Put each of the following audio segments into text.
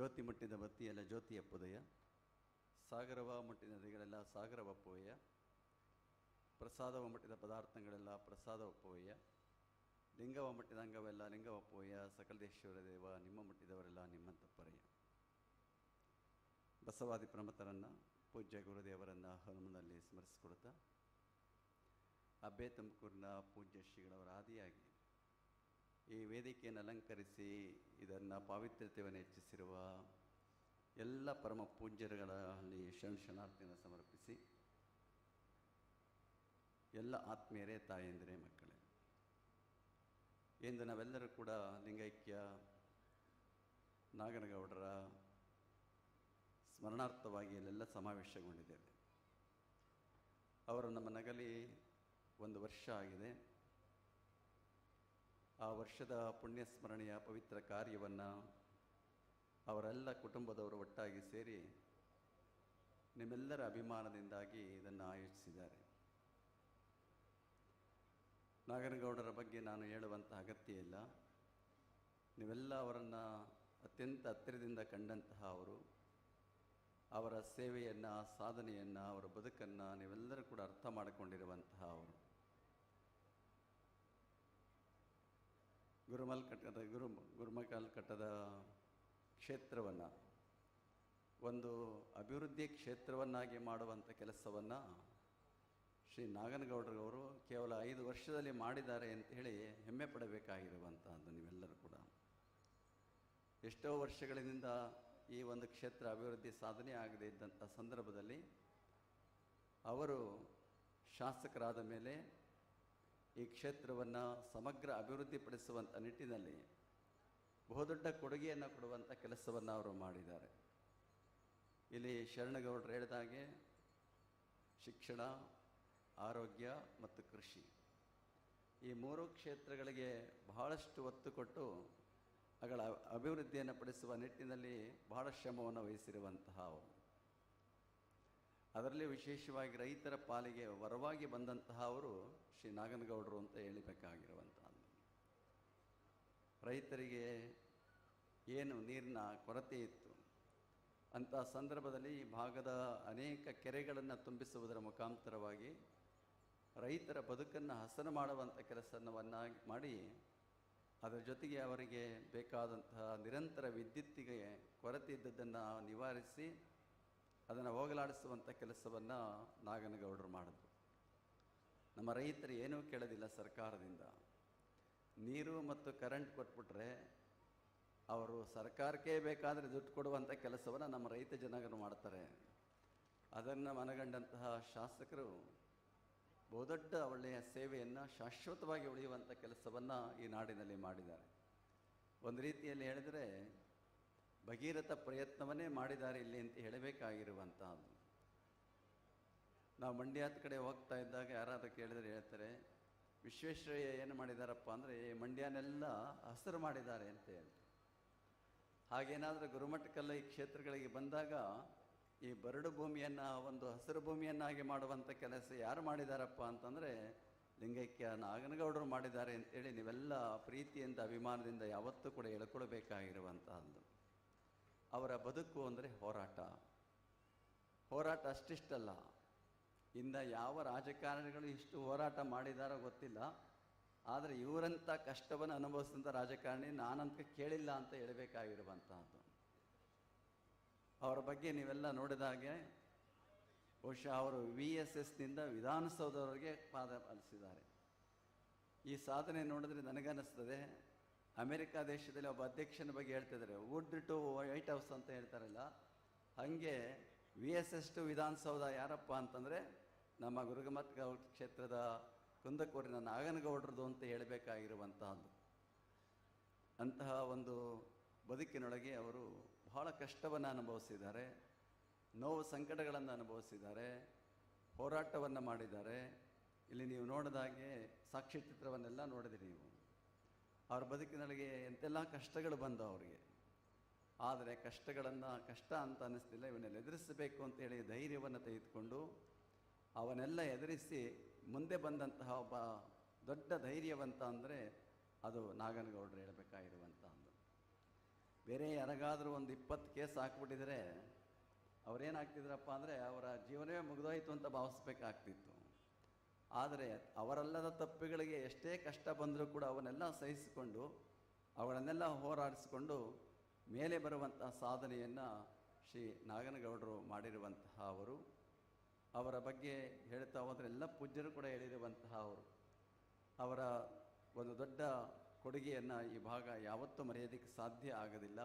ಜ್ಯೋತಿ ಮುಟ್ಟಿದ ಬತ್ತಿಯೆಲ್ಲ ಜ್ಯೋತಿಯ ಪುದಯ ಸಾಗರವ ಮುಟ್ಟಿದ ನದಿಗಳೆಲ್ಲ ಸಾಗರವ ಪೋಯ ಪ್ರಸಾದವ ಮುಟ್ಟಿದ ಪದಾರ್ಥಗಳೆಲ್ಲ ಪ್ರಸಾದ ಲಿಂಗವ ಮುಟ್ಟಿದ ಅಂಗವೆಲ್ಲ ಲಿಂಗವ ಪೋಯ ಸಕಲೇಶ್ವರ ದೇವ, ನಿಮ್ಮ ಮುಟ್ಟಿದವರೆಲ್ಲ ನಿಮ್ಮಂತ ಪರೆಯ ಬಸವಾದಿ ಪ್ರಮತರನ್ನು ಪೂಜ್ಯ ಗುರುದೇವರನ್ನು ಹನುಮನಲ್ಲಿ ಸ್ಮರಿಸಿಕೊಡ್ತಾ ಅಬ್ಬೆ ತುಮಕೂರಿನ ಪೂಜ್ಯ ಶ್ರೀಗಳವರ ಆದಿಯಾಗಿ ಈ ವೇದಿಕೆಯನ್ನು ಅಲಂಕರಿಸಿ ಇದನ್ನು ಪಾವಿತ್ರ್ಯತೆಯನ್ನು ಹೆಚ್ಚಿಸಿರುವ ಎಲ್ಲ ಪರಮ ಪೂಜ್ಯರುಗಳಲ್ಲಿ ಶರಣ ಶರಣಾರ್ಥಿಯನ್ನು ಸಮರ್ಪಿಸಿ ಎಲ್ಲ ಆತ್ಮೀಯರೇ, ತಾಯಂದಿರೇ, ಮಕ್ಕಳೇ. ಎಂದು ನಾವೆಲ್ಲರೂ ಕೂಡ ಲಿಂಗೈಕ್ಯ ನಾಗನಗೌಡರ ಸ್ಮರಣಾರ್ಥವಾಗಿ ಅಲ್ಲೆಲ್ಲ ಸಮಾವೇಶಗೊಂಡಿದ್ದೇವೆ. ಅವರು ನಮ್ಮ ನಗಲಿ ಒಂದು ವರ್ಷ ಆಗಿದೆ. ಆ ವರ್ಷದ ಪುಣ್ಯಸ್ಮರಣೆಯ ಪವಿತ್ರ ಕಾರ್ಯವನ್ನು ಅವರೆಲ್ಲ ಕುಟುಂಬದವರು ಒಟ್ಟಾಗಿ ಸೇರಿ ನಿಮ್ಮೆಲ್ಲರ ಅಭಿಮಾನದಿಂದಾಗಿ ಇದನ್ನು ಆಯೋಜಿಸಿದ್ದಾರೆ. ನಾಗನಗೌಡರ ಬಗ್ಗೆ ನಾನು ಹೇಳುವಂಥ ಅಗತ್ಯ ಇಲ್ಲ. ನೀವೆಲ್ಲ ಅವರನ್ನು ಅತ್ಯಂತ ಹತ್ತಿರದಿಂದ ಕಂಡಂತಹ ಅವರು. ಅವರ ಸೇವೆಯನ್ನು, ಸಾಧನೆಯನ್ನು, ಅವರ ಬದುಕನ್ನು ನೀವೆಲ್ಲರೂ ಕೂಡ ಅರ್ಥ ಮಾಡಿಕೊಂಡಿರುವಂತಹ ಅವರು. ಗುರುಮಲ್ ಕಟ್ಟದ, ಗುರು ಗುರುಮಕಲ್ ಕಟ್ಟದ ಕ್ಷೇತ್ರವನ್ನು, ಒಂದು ಅಭಿವೃದ್ಧಿ ಕ್ಷೇತ್ರವನ್ನಾಗಿ ಮಾಡುವಂಥ ಕೆಲಸವನ್ನು ಶ್ರೀ ನಾಗನಗೌಡರವರು ಕೇವಲ ಐದು ವರ್ಷದಲ್ಲಿ ಮಾಡಿದ್ದಾರೆ ಅಂತ ಹೇಳಿ ಹೆಮ್ಮೆ ಪಡಬೇಕಾಗಿರುವಂಥದ್ದು ನೀವೆಲ್ಲರೂ ಕೂಡ. ಎಷ್ಟೋ ವರ್ಷಗಳಿಂದ ಈ ಒಂದು ಕ್ಷೇತ್ರ ಅಭಿವೃದ್ಧಿ ಸಾಧನೆ ಆಗದೇ ಇದ್ದಂಥ ಸಂದರ್ಭದಲ್ಲಿ ಅವರು ಶಾಸಕರಾದ ಮೇಲೆ ಈ ಕ್ಷೇತ್ರವನ್ನು ಸಮಗ್ರ ಅಭಿವೃದ್ಧಿಪಡಿಸುವಂಥ ನಿಟ್ಟಿನಲ್ಲಿ ಬಹುದೊಡ್ಡ ಕೊಡುಗೆಯನ್ನು ಕೊಡುವಂಥ ಕೆಲಸವನ್ನು ಅವರು ಮಾಡಿದ್ದಾರೆ. ಇಲ್ಲಿ ಶರಣಗೌಡರು ಹೇಳಿದಾಗೆ ಶಿಕ್ಷಣ, ಆರೋಗ್ಯ ಮತ್ತು ಕೃಷಿ. ಈ ಮೂರು ಕ್ಷೇತ್ರಗಳಿಗೆ ಬಹಳಷ್ಟು ಒತ್ತು ಕೊಟ್ಟು ಅಗಳ ಅಭಿವೃದ್ಧಿಯನ್ನು ಪಡಿಸುವ ನಿಟ್ಟಿನಲ್ಲಿ ಬಹಳ ಶ್ರಮವನ್ನು ವಹಿಸಿರುವಂತಹ ಅವರು. ಅದರಲ್ಲಿ ವಿಶೇಷವಾಗಿ ರೈತರ ಪಾಲಿಗೆ ವರವಾಗಿ ಬಂದಂತಹ ಅವರು ಶ್ರೀ ನಾಗನಗೌಡರು ಅಂತ ಹೇಳಬೇಕಾಗಿರುವಂಥದ್ದು. ರೈತರಿಗೆ ಏನು ನೀರಿನ ಕೊರತೆ ಇತ್ತು, ಅಂಥ ಸಂದರ್ಭದಲ್ಲಿ ಈ ಭಾಗದ ಅನೇಕ ಕೆರೆಗಳನ್ನು ತುಂಬಿಸುವುದರ ಮುಖಾಂತರವಾಗಿ ರೈತರ ಬದುಕನ್ನು ಹಸನ ಮಾಡುವಂಥ ಕೆಲಸವನ್ನಾಗಿ ಮಾಡಿ, ಅದರ ಜೊತೆಗೆ ಅವರಿಗೆ ಬೇಕಾದಂತಹ ನಿರಂತರ ವಿದ್ಯುತ್ತಿಗೆ ಕೊರತೆ ಇದ್ದದ್ದನ್ನು ನಿವಾರಿಸಿ ಅದನ್ನು ಹೋಗಲಾಡಿಸುವಂಥ ಕೆಲಸವನ್ನು ನಾಗನಗೌಡರು ಮಾಡಿದ್ರು. ನಮ್ಮ ರೈತರು ಏನೂ ಕೇಳೋದಿಲ್ಲ ಸರ್ಕಾರದಿಂದ. ನೀರು ಮತ್ತು ಕರೆಂಟ್ ಕೊಟ್ಬಿಟ್ರೆ ಅವರು ಸರ್ಕಾರಕ್ಕೆ ಬೇಕಾದರೆ ದುಡ್ಡು ಕೊಡುವಂಥ ಕೆಲಸವನ್ನು ನಮ್ಮ ರೈತ ಜನಗರು ಮಾಡ್ತಾರೆ. ಅದನ್ನು ಮನಗಂಡಂತಹ ಶಾಸಕರು ಬಹುದೊಡ್ಡ ಒಳ್ಳೆಯ ಸೇವೆಯನ್ನು ಶಾಶ್ವತವಾಗಿ ಉಳಿಯುವಂಥ ಕೆಲಸವನ್ನು ಈ ನಾಡಿನಲ್ಲಿ ಮಾಡಿದ್ದಾರೆ. ಒಂದು ರೀತಿಯಲ್ಲಿ ಹೇಳಿದರೆ ಭಗೀರಥ ಪ್ರಯತ್ನವನ್ನೇ ಮಾಡಿದ್ದಾರೆ ಇಲ್ಲಿ ಅಂತ ಹೇಳಬೇಕಾಗಿರುವಂತಹದ್ದು ನಾವು ಮಂಡ್ಯದ ಕಡೆ ಹೋಗ್ತಾ ಇದ್ದಾಗ ಯಾರಾದರೂ ಕೇಳಿದರೆ ಹೇಳ್ತಾರೆ, ವಿಶ್ವೇಶ್ವರಯ್ಯ ಏನು ಮಾಡಿದಾರಪ್ಪ ಅಂದರೆ ಈ ಮಂಡ್ಯನೆಲ್ಲ ಹಸಿರು ಮಾಡಿದ್ದಾರೆ ಅಂತ ಹೇಳಿ. ಹಾಗೇನಾದರೂ ಗುರುಮಠಕಲ್ಲ ಈ ಕ್ಷೇತ್ರಗಳಿಗೆ ಬಂದಾಗ, ಈ ಬರಡು ಭೂಮಿಯನ್ನು, ಒಂದು ಹಸಿರು ಭೂಮಿಯನ್ನಾಗಿ ಮಾಡುವಂಥ ಕೆಲಸ ಯಾರು ಮಾಡಿದಾರಪ್ಪ ಅಂತಂದರೆ, ಲಿಂಗೈಕ್ಯ ನಾಗನಗೌಡರು ಮಾಡಿದ್ದಾರೆ ಅಂತೇಳಿ ನೀವೆಲ್ಲ ಪ್ರೀತಿಯಿಂದ, ಅಭಿಮಾನದಿಂದ ಯಾವತ್ತೂ ಕೂಡ ಹೇಳ್ಕೊಳ್ಬೇಕಾಗಿರುವಂತಹದ್ದು. ಅವರ ಬದುಕು ಅಂದರೆ ಹೋರಾಟ. ಹೋರಾಟ ಅಷ್ಟಿಷ್ಟಲ್ಲ. ಇಂದ ಯಾವ ರಾಜಕಾರಣಿಗಳು ಇಷ್ಟು ಹೋರಾಟ ಮಾಡಿದಾರೋ ಗೊತ್ತಿಲ್ಲ. ಆದರೆ ಇವರಂಥ ಕಷ್ಟವನ್ನು ಅನುಭವಿಸಿದಂಥ ರಾಜಕಾರಣಿ ನಾನಂತ ಕೇಳಿಲ್ಲ ಅಂತ ಹೇಳಬೇಕಾಗಿರುವಂತಹದ್ದು. ಅವರ ಬಗ್ಗೆ ನೀವೆಲ್ಲ ನೋಡಿದಾಗೆ ಬಹುಶಃ ಅವರು ವಿ ಎಸ್ ಎಸ್ನಿಂದ ವಿಧಾನಸೌಧವರೆಗೆ ಪಾದ ಪಾಲಿಸಿದ್ದಾರೆ ಈ ಸಾಧನೆ ನೋಡಿದ್ರೆ ನನಗನ್ನಿಸ್ತದೆ. ಅಮೆರಿಕ ದೇಶದಲ್ಲಿ ಒಬ್ಬ ಅಧ್ಯಕ್ಷನ ಬಗ್ಗೆ ಹೇಳ್ತಿದ್ದಾರೆ. ವುಡ್ ಟು ವೈಟ್ ಹೌಸ್ ಅಂತ ಹೇಳ್ತಾರಲ್ಲ, ಹಾಗೆ V S S to Vidhanasoudha ಯಾರಪ್ಪ ಅಂತಂದರೆ, ನಮ್ಮ ಗುರುಗಮತ್ ಕ್ಷೇತ್ರದ ಕುಂದಕೂರಿನ ನಾಗನಗೌಡರದು ಅಂತ ಹೇಳಬೇಕಾಗಿರುವಂತಹದ್ದು. ಅಂತಹ ಒಂದು ಬದುಕಿನೊಳಗೆ ಅವರು ಬಹಳ ಕಷ್ಟವನ್ನು ಅನುಭವಿಸಿದ್ದಾರೆ, ನೋವು ಸಂಕಟಗಳನ್ನು ಅನುಭವಿಸಿದ್ದಾರೆ, ಹೋರಾಟವನ್ನು ಮಾಡಿದ್ದಾರೆ. ಇಲ್ಲಿ ನೀವು ನೋಡಿದಾಗೆ ಸಾಕ್ಷ್ಯಚಿತ್ರವನ್ನೆಲ್ಲ ನೋಡಿದಿರಿ ನೀವು. ಅವ್ರ ಬದುಕಿನೊಳಗೆ ಎಂತೆಲ್ಲ ಕಷ್ಟಗಳು ಬಂದವು ಅವರಿಗೆ. ಆದರೆ ಕಷ್ಟಗಳನ್ನು ಕಷ್ಟ ಅಂತ ಅನ್ನಿಸ್ತಿಲ್ಲ ಇವನ್ನೆಲ್ಲ ಎದುರಿಸಬೇಕು ಅಂತೇಳಿ ಧೈರ್ಯವನ್ನು ತೆಗೆದುಕೊಂಡು ಅವನ್ನೆಲ್ಲ ಎದುರಿಸಿ ಮುಂದೆ ಬಂದಂತಹ ಒಬ್ಬ ದೊಡ್ಡ ಧೈರ್ಯವಂತ ಅಂದರೆ ಅದು ನಾಗನಗೌಡರು ಹೇಳಬೇಕಾಗಿರುವಂಥ ಒಂದು. ಬೇರೆ ಯಾರಿಗಾದರೂ ಒಂದು ಇಪ್ಪತ್ತು ಕೇಸ್ ಹಾಕ್ಬಿಟ್ಟಿದ್ರೆ ಅವರೇನಾಗ್ತಿದ್ರಪ್ಪ ಅಂದರೆ ಅವರ ಜೀವನವೇ ಮುಗಿದೋಯ್ತು ಅಂತ ಭಾವಿಸ್ಬೇಕಾಗ್ತಿತ್ತು. ಆದರೆ ಅವರಲ್ಲದ ತಪ್ಪುಗಳಿಗೆ ಎಷ್ಟೇ ಕಷ್ಟ ಬಂದರೂ ಕೂಡ ಅವನ್ನೆಲ್ಲ ಸಹಿಸಿಕೊಂಡು ಅವುಗಳನ್ನೆಲ್ಲ ಹೋರಾಡಿಸಿಕೊಂಡು ಮೇಲೆ ಬರುವಂತಹ ಸಾಧನೆಯನ್ನು ಶ್ರೀ ನಾಗನಗೌಡರು ಮಾಡಿರುವಂತಹ ಅವರು. ಅವರ ಬಗ್ಗೆ ಹೇಳ್ತಾ ಹೋದರೆ ಎಲ್ಲ ಪೂಜ್ಯರು ಕೂಡ ಹೇಳಿರುವಂತಹ ಅವರು. ಅವರ ಒಂದು ದೊಡ್ಡ ಕೊಡುಗೆಯನ್ನು ಈ ಭಾಗ ಯಾವತ್ತೂ ಮರೆಯೋದಕ್ಕೆ ಸಾಧ್ಯ ಆಗೋದಿಲ್ಲ.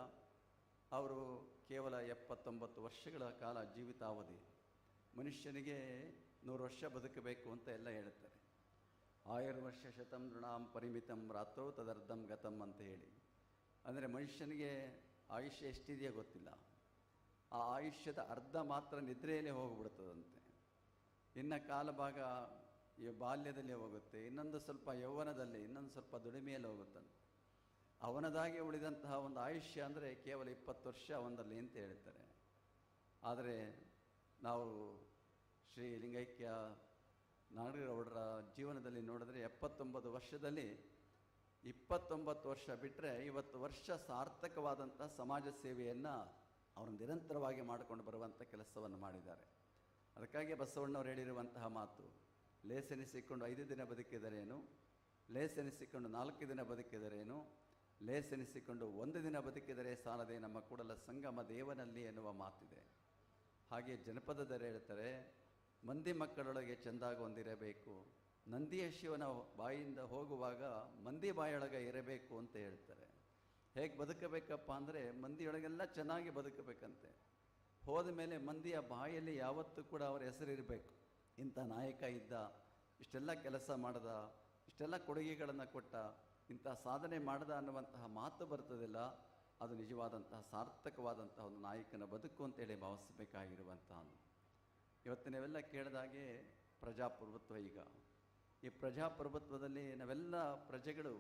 ಅವರು ಕೇವಲ ಎಪ್ಪತ್ತೊಂಬತ್ತು ವರ್ಷಗಳ ಕಾಲ ಜೀವಿತಾವಧಿ. ಮನುಷ್ಯನಿಗೆ ನೂರು ವರ್ಷ ಬದುಕಬೇಕು ಅಂತ ಎಲ್ಲ ಹೇಳ್ತಾರೆ. ಆಯುರ್ವರ್ಷ ಶತಂ ನೃಣಾಂ ಪರಿಮಿತಂ ರಾತ್ರೋ ತದರ್ಧಂ ಗತಂ ಅಂತ ಹೇಳಿ. ಅಂದರೆ ಮನುಷ್ಯನಿಗೆ ಆಯುಷ್ಯ ಎಷ್ಟಿದೆಯೋ ಗೊತ್ತಿಲ್ಲ. ಆ ಆಯುಷ್ಯದ ಅರ್ಧ ಮಾತ್ರ ನಿದ್ರೆಯಲ್ಲೇ ಹೋಗಿಬಿಡ್ತದಂತೆ. ಇನ್ನು ಕಾಲಭಾಗ ಈ ಬಾಲ್ಯದಲ್ಲಿ ಹೋಗುತ್ತೆ, ಇನ್ನೊಂದು ಸ್ವಲ್ಪ ಯೌವನದಲ್ಲಿ, ಇನ್ನೊಂದು ಸ್ವಲ್ಪ ದುಡಿಮೆಯಲ್ಲಿ ಹೋಗುತ್ತಂತೆ ಅವನದಾಗಿ ಉಳಿದಂತಹ ಒಂದು ಆಯುಷ್ಯ ಅಂದರೆ ಕೇವಲ ಇಪ್ಪತ್ತು ವರ್ಷ ಒಂದಲ್ಲಿ ಅಂತ ಹೇಳ್ತಾರೆ. ಆದರೆ ನಾವು ಶ್ರೀ ಲಿಂಗೈಕ್ಯ ನಾಡಗೌಡರ ಜೀವನದಲ್ಲಿ ನೋಡಿದ್ರೆ ಎಪ್ಪತ್ತೊಂಬತ್ತು ವರ್ಷದಲ್ಲಿ ಇಪ್ಪತ್ತೊಂಬತ್ತು ವರ್ಷ ಬಿಟ್ಟರೆ ಇವತ್ತು ವರ್ಷ ಸಾರ್ಥಕವಾದಂಥ ಸಮಾಜ ಸೇವೆಯನ್ನು ಅವರು ನಿರಂತರವಾಗಿ ಮಾಡಿಕೊಂಡು ಬರುವಂಥ ಕೆಲಸವನ್ನು ಮಾಡಿದ್ದಾರೆ. ಅದಕ್ಕಾಗಿ ಬಸವಣ್ಣವ್ರು ಹೇಳಿರುವಂತಹ ಮಾತು ಲೇಸೆನಿಸಿಕೊಂಡು ಐದು ದಿನ ಬದುಕಿದರೇನು? ಲೇಸೆನಿಸಿಕೊಂಡು ನಾಲ್ಕು ದಿನ ಬದುಕಿದರೇನು? ಲೇಸೆನಿಸಿಕೊಂಡು ಒಂದು ದಿನ ಬದುಕಿದರೆ ಸಾಲದೆ ನಮ್ಮ ಕೂಡಲ ಸಂಗಮ ದೇವನಲ್ಲಿ ಎನ್ನುವ ಮಾತಿದೆ. ಹಾಗೆ ಜನಪದದಲ್ಲಿ ಹೇಳ್ತಾರೆ ಮಂದಿ ಮಕ್ಕಳೊಳಗೆ ಚೆಂದಾಗೊಂದಿರಬೇಕು ನಂದಿಯ ಶಿವನ ಬಾಯಿಂದ ಹೋಗುವಾಗ ಮಂದಿ ಬಾಯೊಳಗೆ ಇರಬೇಕು ಅಂತ ಹೇಳ್ತಾರೆ. ಹೇಗೆ ಬದುಕಬೇಕಪ್ಪ ಅಂದರೆ ಮಂದಿಯೊಳಗೆಲ್ಲ ಚೆನ್ನಾಗಿ ಬದುಕಬೇಕಂತೆ. ಹೋದ ಮೇಲೆ ಮಂದಿಯ ಬಾಯಲ್ಲಿ ಯಾವತ್ತೂ ಕೂಡ ಅವರ ಹೆಸರಿರಬೇಕು ಇಂಥ ನಾಯಕ ಇದ್ದ, ಇಷ್ಟೆಲ್ಲ ಕೆಲಸ ಮಾಡ್ದ, ಇಷ್ಟೆಲ್ಲ ಕೊಡುಗೆಗಳನ್ನು ಕೊಟ್ಟ, ಇಂಥ ಸಾಧನೆ ಮಾಡ್ದ ಅನ್ನುವಂತಹ ಮಾತು ಬರ್ತದಿಲ್ಲ. ಅದು ನಿಜವಾದಂತಹ ಸಾರ್ಥಕವಾದಂತಹ ಒಂದು ನಾಯಕನ ಬದುಕು ಅಂತೇಳಿ ಭಾವಿಸಬೇಕಾಗಿರುವಂತಹದ್ದು. ಇವತ್ತು ನೀವೆಲ್ಲ ಕೇಳಿದಾಗೆ ಪ್ರಜಾಪ್ರಭುತ್ವ ಈಗ. ಈ ಪ್ರಜಾಪ್ರಭುತ್ವದಲ್ಲಿ ನಾವೆಲ್ಲ ಪ್ರಜೆಗಳು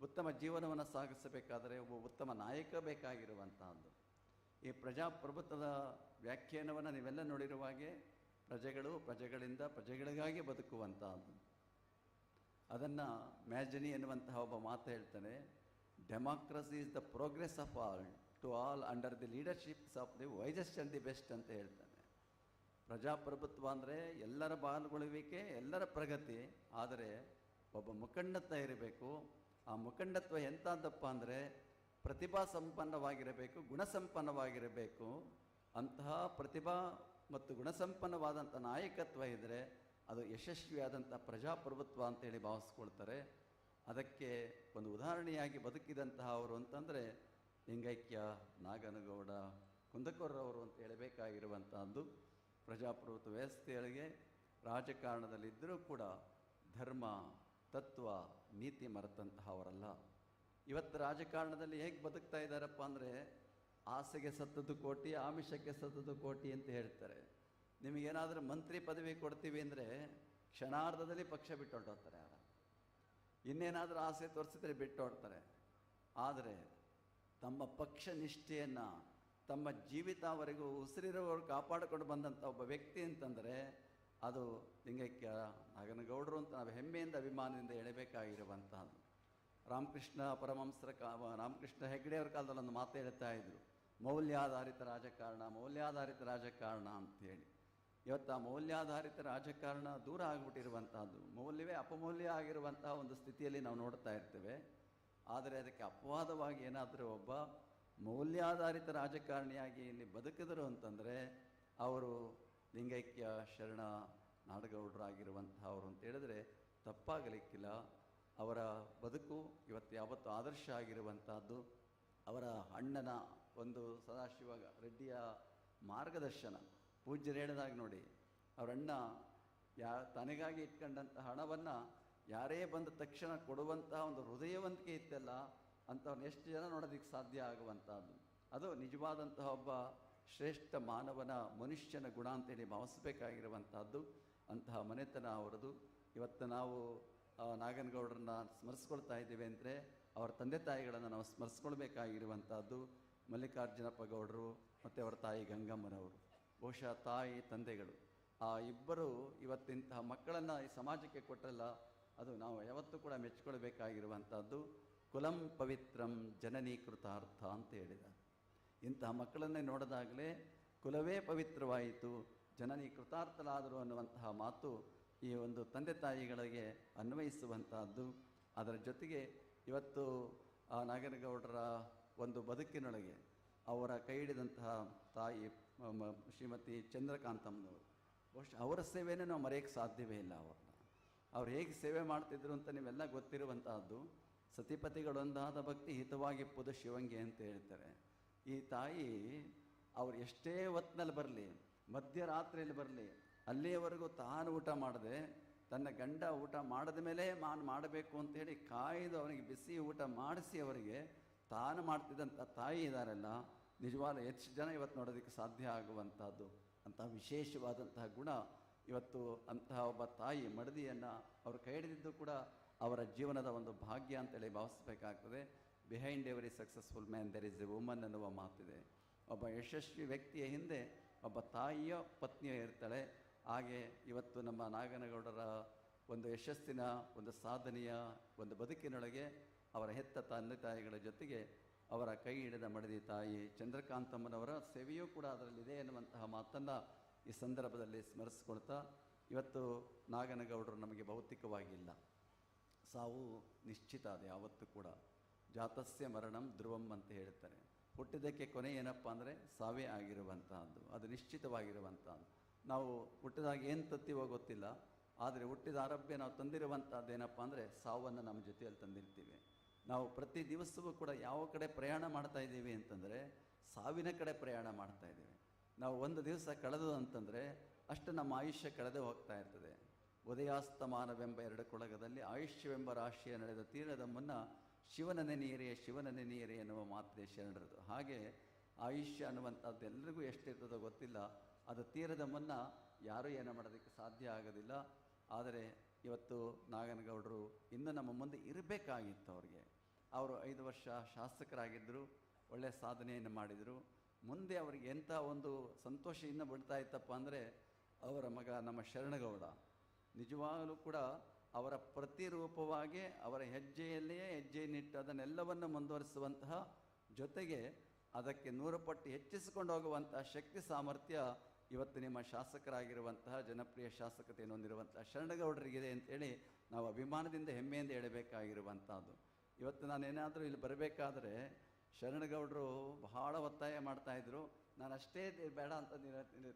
ಉತ್ತಮ ಜೀವನವನ್ನು ಸಾಗಿಸಬೇಕಾದರೆ ಒಬ್ಬ ಉತ್ತಮ ನಾಯಕ ಬೇಕಾಗಿರುವಂತಹದ್ದು. ಈ ಪ್ರಜಾಪ್ರಭುತ್ವದ ವ್ಯಾಖ್ಯಾನವನ್ನು ನೀವೆಲ್ಲ ನೋಡಿರುವ ಹಾಗೆ ಪ್ರಜೆಗಳು ಪ್ರಜೆಗಳಿಂದ ಪ್ರಜೆಗಳಿಗಾಗಿ ಬದುಕುವಂತಹದ್ದು. ಅದನ್ನು ಮ್ಯಾಜನಿ ಎನ್ನುವಂತಹ ಒಬ್ಬ ಮಾತು ಹೇಳ್ತಾನೆ democracy is the progress of all to all under the leaderships of the wisest and the best ಅಂತ ಹೇಳ್ತಾನೆ. ಪ್ರಜಾಪ್ರಭುತ್ವ ಅಂದರೆ ಎಲ್ಲರ ಪಾಲ್ಗೊಳ್ಳುವಿಕೆ ಎಲ್ಲರ ಪ್ರಗತಿ. ಆದರೆ ಒಬ್ಬ ಮುಖಂಡತ್ವ ಇರಬೇಕು. ಆ ಮುಖಂಡತ್ವ ಎಂಥದ್ದಪ್ಪ ಅಂದರೆ ಪ್ರತಿಭಾ ಸಂಪನ್ನವಾಗಿರಬೇಕು ಗುಣಸಂಪನ್ನವಾಗಿರಬೇಕು ಅಂತಹ ಪ್ರತಿಭಾ ಮತ್ತು ಗುಣಸಂಪನ್ನವಾದಂಥ ನಾಯಕತ್ವ ಇದ್ದರೆ ಅದು ಯಶಸ್ವಿಯಾದಂಥ ಪ್ರಜಾಪ್ರಭುತ್ವ ಅಂತೇಳಿ ಭಾವಿಸ್ಕೊಳ್ತಾರೆ. ಅದಕ್ಕೆ ಒಂದು ಉದಾಹರಣೆಯಾಗಿ ಬದುಕಿದಂತಹ ಅವರು ಅಂತಂದರೆ ಲಿಂಗೈಕ್ಯ, ನಾಗನಗೌಡ, ಕುಂದಕೋರ್ರವರು ಅಂತ ಹೇಳಬೇಕಾಗಿರುವಂತಹದ್ದು. ಪ್ರಜಾಪ್ರಭುತ್ವ ವ್ಯವಸ್ಥೆಯೊಳಗೆ ರಾಜಕಾರಣದಲ್ಲಿದ್ದರೂ ಕೂಡ ಧರ್ಮ, ತತ್ವ, ನೀತಿ ಮರೆತಂತಹವರಲ್ಲ. ಇವತ್ತು ರಾಜಕಾರಣದಲ್ಲಿ ಹೇಗೆ ಬದುಕ್ತಾ ಇದ್ದಾರಪ್ಪ ಅಂದರೆ, ಆಸೆಗೆ ಸತ್ತದ್ದು ಕೋಟಿ, ಆಮಿಷಕ್ಕೆ ಸತ್ತದ್ದು ಕೋಟಿ ಅಂತ ಹೇಳ್ತಾರೆ. ನಿಮಗೇನಾದರೂ ಮಂತ್ರಿ ಪದವಿ ಕೊಡ್ತೀವಿ ಅಂದರೆ ಕ್ಷಣಾರ್ಧದಲ್ಲಿ ಪಕ್ಷ ಬಿಟ್ಟು ಹೊರಟೋಗ್ತಾರೆ ಯಾರ? ಇನ್ನೇನಾದರೂ ಆಸೆ ತೋರಿಸಿದ್ರೆ ಬಿಟ್ಟು ಹೊಡ್ತಾರೆ ಆದರೆ, ತಮ್ಮ ಪಕ್ಷ ನಿಷ್ಠೆಯನ್ನು ತಮ್ಮ ಜೀವಿತಾವರೆಗೂ ಉಸಿರಿರೋರು ಕಾಪಾಡಿಕೊಂಡು ಬಂದಂಥ ಒಬ್ಬ ವ್ಯಕ್ತಿ ಅಂತಂದರೆ ಅದು ಲಿಂಗೈಕ್ಯ ನಾಗನಗೌಡರು ಅಂತ ನಾವು ಹೆಮ್ಮೆಯಿಂದ ಅಭಿಮಾನದಿಂದ ಎಳಬೇಕಾಗಿರುವಂತಹದ್ದು ರಾಮಕೃಷ್ಣ ಪರಮಂಸರ ಕಾ ರಾಮಕೃಷ್ಣ ಹೆಗ್ಡೆಯವರ ಕಾಲದಲ್ಲಿ ಒಂದು ಮಾತು ಹೇಳ್ತಾ ಇದ್ದರು ಮೌಲ್ಯಾಧಾರಿತ ರಾಜಕಾರಣ ಮೌಲ್ಯಾಧಾರಿತ ರಾಜಕಾರಣ ಅಂತೇಳಿ. ಇವತ್ತು ಆ ಮೌಲ್ಯಾಧಾರಿತ ರಾಜಕಾರಣ ದೂರ ಆಗಿಬಿಟ್ಟಿರುವಂತಹದ್ದು, ಮೌಲ್ಯವೇ ಅಪಮೌಲ್ಯ ಆಗಿರುವಂತಹ ಒಂದು ಸ್ಥಿತಿಯಲ್ಲಿ ನಾವು ನೋಡ್ತಾ ಇರ್ತೇವೆ. ಆದರೆ ಅದಕ್ಕೆ ಅಪವಾದವಾಗಿ ಏನಾದರೂ ಒಬ್ಬ ಮೌಲ್ಯಾಧಾರಿತ ರಾಜಕಾರಣಿಯಾಗಿ ಇಲ್ಲಿ ಬದುಕಿದರು ಅಂತಂದರೆ ಅವರು ಲಿಂಗೈಕ್ಯ, ಶರಣ, ನಾಡಗೌಡರಾಗಿರುವಂತಹವರು ಅಂತ ಹೇಳಿದ್ರೆ ತಪ್ಪಾಗಲಿಕ್ಕಿಲ್ಲ. ಅವರ ಬದುಕು ಇವತ್ತು ಯಾವತ್ತು ಆದರ್ಶ ಆಗಿರುವಂಥದ್ದು ಅವರ ಅಣ್ಣನ ಒಂದು ಸದಾಶಿವ ರೆಡ್ಡಿಯ ಮಾರ್ಗದರ್ಶನ. ಪೂಜ್ಯರು ಹೇಳಿದಾಗ ನೋಡಿ, ಅವರ ಅಣ್ಣ ಯಾ, ತನಗಾಗಿ ಇಟ್ಕೊಂಡಂಥ ಹಣವನ್ನು ಯಾರೇ ಬಂದ ತಕ್ಷಣ ಕೊಡುವಂತಹ ಒಂದು ಹೃದಯವಂತಿಕೆ ಇತ್ತಲ್ಲ ಅಂಥವ್ರನ್ನ ಎಷ್ಟು ಜನ ನೋಡೋದಕ್ಕೆ ಸಾಧ್ಯ ಆಗುವಂಥದ್ದು? ಅದು ನಿಜವಾದಂತಹ ಒಬ್ಬ ಶ್ರೇಷ್ಠ ಮಾನವನ, ಮನುಷ್ಯನ ಗುಣ ಅಂತೇಳಿ ಭಾವಿಸಬೇಕಾಗಿರುವಂತಹದ್ದು ಅಂತಹ ಮನೆತನ ಅವರದು ಇವತ್ತು ನಾವು ನಾಗನಗೌಡ್ರನ್ನ ಸ್ಮರಿಸ್ಕೊಳ್ತಾ ಇದ್ದೀವಿ ಅಂದರೆ ಅವರ ತಂದೆ ತಾಯಿಗಳನ್ನು ನಾವು ಸ್ಮರಿಸ್ಕೊಳ್ಬೇಕಾಗಿರುವಂಥದ್ದು. ಮಲ್ಲಿಕಾರ್ಜುನಪ್ಪ ಗೌಡರು ಮತ್ತು ಅವರ ತಾಯಿ ಗಂಗಮ್ಮನವರು. ಬಹುಶಃ ತಾಯಿ, ತಂದೆಗಳು. ಆ ಇಬ್ಬರು ಇವತ್ತಿಂತಹ ಮಕ್ಕಳನ್ನು ಈ ಸಮಾಜಕ್ಕೆ ಕೊಟ್ಟಲ್ಲ ಅದು ನಾವು ಯಾವತ್ತೂ ಕೂಡ ಮೆಚ್ಕೊಳ್ಬೇಕಾಗಿರುವಂಥದ್ದು. ಕುಲಂ ಪವಿತ್ರಂ ಜನನೀಕೃತಾರ್ಥ ಅಂತ ಹೇಳಿದ. ಇಂತಹ ಮಕ್ಕಳನ್ನೇ ನೋಡಿದಾಗಲೇ ಕುಲವೇ ಪವಿತ್ರವಾಯಿತು, ಜನನಿ ಕೃತಾರ್ಥರಾದರು ಅನ್ನುವಂತಹ ಮಾತು ಈ ಒಂದು ತಂದೆ ತಾಯಿಗಳಿಗೆ ಅನ್ವಯಿಸುವಂತಹದ್ದು ಅದರ ಜೊತೆಗೆ ಇವತ್ತು ಆ ನಾಗನಗೌಡರ ಒಂದು ಬದುಕಿನೊಳಗೆ ಅವರ ಕೈ ಹಿಡಿದಂತಹ ತಾಯಿ ಶ್ರೀಮತಿ ಚಂದ್ರಕಾಂತಮ್ಮನವರು, ಬಹುಶಃ ಅವರ ಸೇವೆಯನ್ನು ನಾವು ಮರೆಯೋಕ್ಕೆ ಸಾಧ್ಯವೇ ಇಲ್ಲ ಅವರು ಅವ್ರು ಹೇಗೆ ಸೇವೆ ಮಾಡ್ತಿದ್ರು ಅಂತ ನೀವೆಲ್ಲ ಗೊತ್ತಿರುವಂತಹದ್ದು ಸತಿಪತಿಗಳೊಂದಾದ ಭಕ್ತಿ ಹಿತವಾಗಿ ಪುದ ಶಿವಂಗೆ ಅಂತ ಹೇಳ್ತಾರೆ. ಈ ತಾಯಿ ಅವ್ರು ಎಷ್ಟೇ ಹೊತ್ನಲ್ಲಿ ಬರಲಿ, ಮಧ್ಯರಾತ್ರಿಯಲ್ಲಿ ಬರಲಿ, ಅಲ್ಲಿಯವರೆಗೂ ತಾನು ಊಟ ಮಾಡದೆ, ತನ್ನ ಗಂಡ ಊಟ ಮಾಡಿದ ಮೇಲೆ ನಾನು ಮಾಡಬೇಕು ಅಂತೇಳಿ ಕಾಯ್ದು ಅವನಿಗೆ ಬಿಸಿ ಊಟ ಮಾಡಿಸಿ ಅವರಿಗೆ ತಾನು ಮಾಡ್ತಿದ್ದಂಥ ತಾಯಿ ಇದ್ದಾರಲ್ಲ ನಿಜವಾದ ಹೆಚ್ಚು ಜನ ಇವತ್ತು ನೋಡೋದಕ್ಕೆ ಸಾಧ್ಯ ಆಗುವಂಥದ್ದು ಅಂತಹ ವಿಶೇಷವಾದಂತಹ ಗುಣ ಇವತ್ತು ಅಂತಹ ಒಬ್ಬ ತಾಯಿ ಮಡದಿಯನ್ನು ಅವರು ಕೈ ಹಿಡಿದಿದ್ದು ಕೂಡ ಅವರ ಜೀವನದ ಒಂದು ಭಾಗ್ಯ ಅಂತೇಳಿ ಭಾವಿಸಬೇಕಾಗ್ತದೆ. Behind every successful man there is a woman ಅನ್ನುವ ಮಾತಿದೆ. ಒಬ್ಬ ಯಶಸ್ವಿ ವ್ಯಕ್ತಿಯ ಹಿಂದೆ ಒಬ್ಬ ತಾಯಿಯ ಪತ್ನಿಯ ಇರ್ತಾಳೆ. ಹಾಗೆ ಇವತ್ತು ನಮ್ಮ ನಾಗನಗೌಡರ ಒಂದು ಯಶಸ್ಸಿನ, ಒಂದು ಸಾಧನೆಯ, ಒಂದು ಬದುಕಿನೊಳಗೆ ಅವರ ಹೆತ್ತ ತಂದೆ ತಾಯಿಗಳ ಜೊತೆಗೆ ಅವರ ಕೈ ಹಿಡಿದ ಮಡದಿ ತಾಯಿ ಚಂದ್ರಕಾಂತಮ್ಮನವರ ಸೇವೆಯೂ ಕೂಡ ಅದರಲ್ಲಿದೆ ಎನ್ನುವಂತಹ ಮಾತನ್ನು ಈ ಸಂದರ್ಭದಲ್ಲಿ ಸ್ಮರಿಸ್ಕೊಳ್ತಾ, ಇವತ್ತು ನಾಗನಗೌಡರು ನಮಗೆ ಭೌತಿಕವಾಗಿಲ್ಲ. ಸಾವು ನಿಶ್ಚಿತ ಅದು, ಯಾವತ್ತೂ ಕೂಡ. ಜಾತಸ್ಯ ಮರಣಂ ಧ್ರುವಂ ಅಂತ ಹೇಳ್ತಾರೆ. ಹುಟ್ಟಿದ್ದಕ್ಕೆ ಕೊನೆ ಏನಪ್ಪ ಅಂದರೆ ಸಾವೇ ಆಗಿರುವಂತಹದ್ದು, ಅದು ನಿಶ್ಚಿತವಾಗಿರುವಂತಹದ್ದು. ನಾವು ಹುಟ್ಟಿದಾಗ ಏನು ತತ್ತೀವೋ ಗೊತ್ತಿಲ್ಲ, ಆದರೆ ಹುಟ್ಟಿದ ಆರಭ್ಯ ನಾವು ತಂದಿರುವಂಥದ್ದು ಏನಪ್ಪ ಅಂದರೆ ಸಾವನ್ನು ನಮ್ಮ ಜೊತೆಯಲ್ಲಿ ತಂದಿರ್ತೀವಿ. ನಾವು ಪ್ರತಿ ದಿವಸವೂ ಕೂಡ ಯಾವ ಕಡೆ ಪ್ರಯಾಣ ಮಾಡ್ತಾ ಇದ್ದೀವಿ ಅಂತಂದರೆ ಸಾವಿನ ಕಡೆ ಪ್ರಯಾಣ ಮಾಡ್ತಾ ಇದ್ದೀವಿ. ನಾವು ಒಂದು ದಿವಸ ಕಳೆದು ಅಂತಂದರೆ ಅಷ್ಟು ನಮ್ಮ ಆಯುಷ್ಯ ಕಳೆದು ಹೋಗ್ತಾ ಇರ್ತದೆ. ಉದಯಾಸ್ತಮಾನವೆಂಬ ಎರಡು ಕೊಳಗದಲ್ಲಿ ಆಯುಷ್ಯವೆಂಬ ರಾಶಿಯ ನಡೆದ ತೀರದ ಮುನ್ನ ಶಿವನ ನೆನೆಯರೆ ಶಿವನ ನೆನೆಯರೆ ಎನ್ನುವ ಮಾತಿದೆ ಶರಣರದು ಹಾಗೆ ಆಯುಷ್ಯ ಅನ್ನುವಂಥದ್ದು ಎಲ್ರಿಗೂ ಎಷ್ಟಿರ್ತದೋ ಗೊತ್ತಿಲ್ಲ. ಅದು ತೀರದ ಮುನ್ನ ಯಾರೂ ಏನು ಮಾಡೋದಕ್ಕೆ ಸಾಧ್ಯ ಆಗೋದಿಲ್ಲ. ಆದರೆ ಇವತ್ತು ನಾಗನಗೌಡರು ಇನ್ನೂ ನಮ್ಮ ಮುಂದೆ ಇರಬೇಕಾಗಿತ್ತು ಅವ್ರಿಗೆ. ಅವರು ಐದು ವರ್ಷ ಶಾಸಕರಾಗಿದ್ದರು ಒಳ್ಳೆಯ ಸಾಧನೆಯನ್ನು ಮಾಡಿದರು. ಮುಂದೆ ಅವರಿಗೆ ಎಂಥ ಒಂದು ಸಂತೋಷ ಇನ್ನೂ ಬಿಡ್ತಾ ಇತ್ತಪ್ಪ ಅಂದರೆ ಅವರ ಮಗ ನಮ್ಮ ಶರಣಗೌಡ. ನಿಜವಾಗಲೂ ಕೂಡ ಅವರ ಪ್ರತಿರೂಪವಾಗಿ, ಅವರ ಹೆಜ್ಜೆಯಲ್ಲಿಯೇ ಹೆಜ್ಜೆಯನ್ನಿಟ್ಟು ಅದನ್ನೆಲ್ಲವನ್ನು ಮುಂದುವರಿಸುವಂತಹ ಜೊತೆಗೆ ಅದಕ್ಕೆ ನೂರು ಪಟ್ಟು ಹೆಚ್ಚಿಸಿಕೊಂಡು ಹೋಗುವಂತಹ ಶಕ್ತಿ ಸಾಮರ್ಥ್ಯ ಇವತ್ತು ನಿಮ್ಮ ಶಾಸಕರಾಗಿರುವಂತಹ ಜನಪ್ರಿಯ ಶಾಸಕತೆಯನ್ನು ಹೊಂದಿರುವಂತಹ ಶರಣಗೌಡರಿಗಿದೆ ಅಂತೇಳಿ ನಾವು ಅಭಿಮಾನದಿಂದ ಹೆಮ್ಮೆಯಿಂದ ಹೇಳಬೇಕಾಗಿರುವಂಥದ್ದು. ಇವತ್ತು ನಾನೇನಾದರೂ ಇಲ್ಲಿ ಬರಬೇಕಾದ್ರೆ ಶರಣಗೌಡರು ಬಹಳ ಒತ್ತಾಯ ಮಾಡ್ತಾಯಿದ್ರು ನಾನು ಅಷ್ಟೇ ಬೇಡ ಅಂತ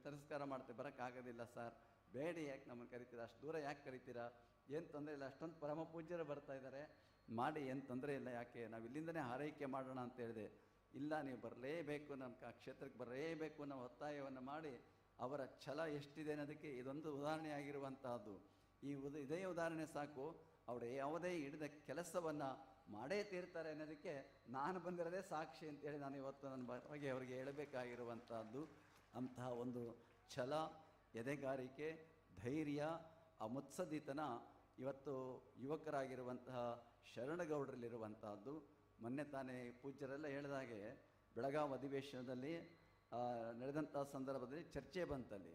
ತಿರಸ್ಕಾರ ಮಾಡ್ತೆ, ಬರೋಕ್ಕಾಗೋದಿಲ್ಲ ಸರ್. ಬೇಡಿ ಯಾಕೆ ನಮ್ಮನ್ನು ಕರಿತೀರಾ? ಅಷ್ಟು ದೂರ ಯಾಕೆ ಕರಿತೀರಾ? ಏನು ತೊಂದರೆ ಇಲ್ಲ, ಅಷ್ಟೊಂದು ಪರಮ ಪೂಜ್ಯರು ಬರ್ತಾ ಇದ್ದಾರೆ ಮಾಡಿ, ಏನು ತೊಂದರೆ ಇಲ್ಲ, ಯಾಕೆ? ನಾವು ಇಲ್ಲಿಂದನೇ ಹಾರೈಕೆ ಮಾಡೋಣ ಅಂತ ಹೇಳಿದೆ. ಇಲ್ಲ, ನೀವು ಬರಲೇಬೇಕು ನಮ್ಮ ಕ್ಷೇತ್ರಕ್ಕೆ ಬರಲೇಬೇಕು ಅನ್ನೋ ಒತ್ತಾಯವನ್ನು ಮಾಡಿ, ಅವರ ಛಲ ಎಷ್ಟಿದೆ ಅನ್ನೋದಕ್ಕೆ ಇದೊಂದು ಉದಾಹರಣೆ ಆಗಿರುವಂತಹದ್ದು. ಈ ಉದ ಇದೇ ಉದಾಹರಣೆ ಸಾಕು. ಅವರು ಯಾವುದೇ ಹಿಡಿದ ಕೆಲಸವನ್ನು ಮಾಡೇ ತೀರ್ತಾರೆ ಅನ್ನೋದಕ್ಕೆ ನಾನು ಬಂದಿರೋದೇ ಸಾಕ್ಷಿ ಅಂತೇಳಿ ನಾನು ಇವತ್ತು ನನ್ನ ಬಗ್ಗೆ ಅವರಿಗೆ ಹೇಳಬೇಕಾಗಿರುವಂಥದ್ದು ಅಂತಹ ಒಂದು ಛಲ ಎದೆಗಾರಿಕೆ, ಧೈರ್ಯ ಆ ಮುತ್ಸದಿತನ ಇವತ್ತು ಯುವಕರಾಗಿರುವಂತಹ ಶರಣಗೌಡರಲ್ಲಿರುವಂತಹದ್ದು. ಮೊನ್ನೆ ತಾನೇ ಪೂಜ್ಯರೆಲ್ಲ ಹೇಳಿದಾಗೆ ಬೆಳಗಾವಿ ಅಧಿವೇಶನದಲ್ಲಿ ನಡೆದಂಥ ಸಂದರ್ಭದಲ್ಲಿ ಚರ್ಚೆ ಬಂತಲ್ಲಿ.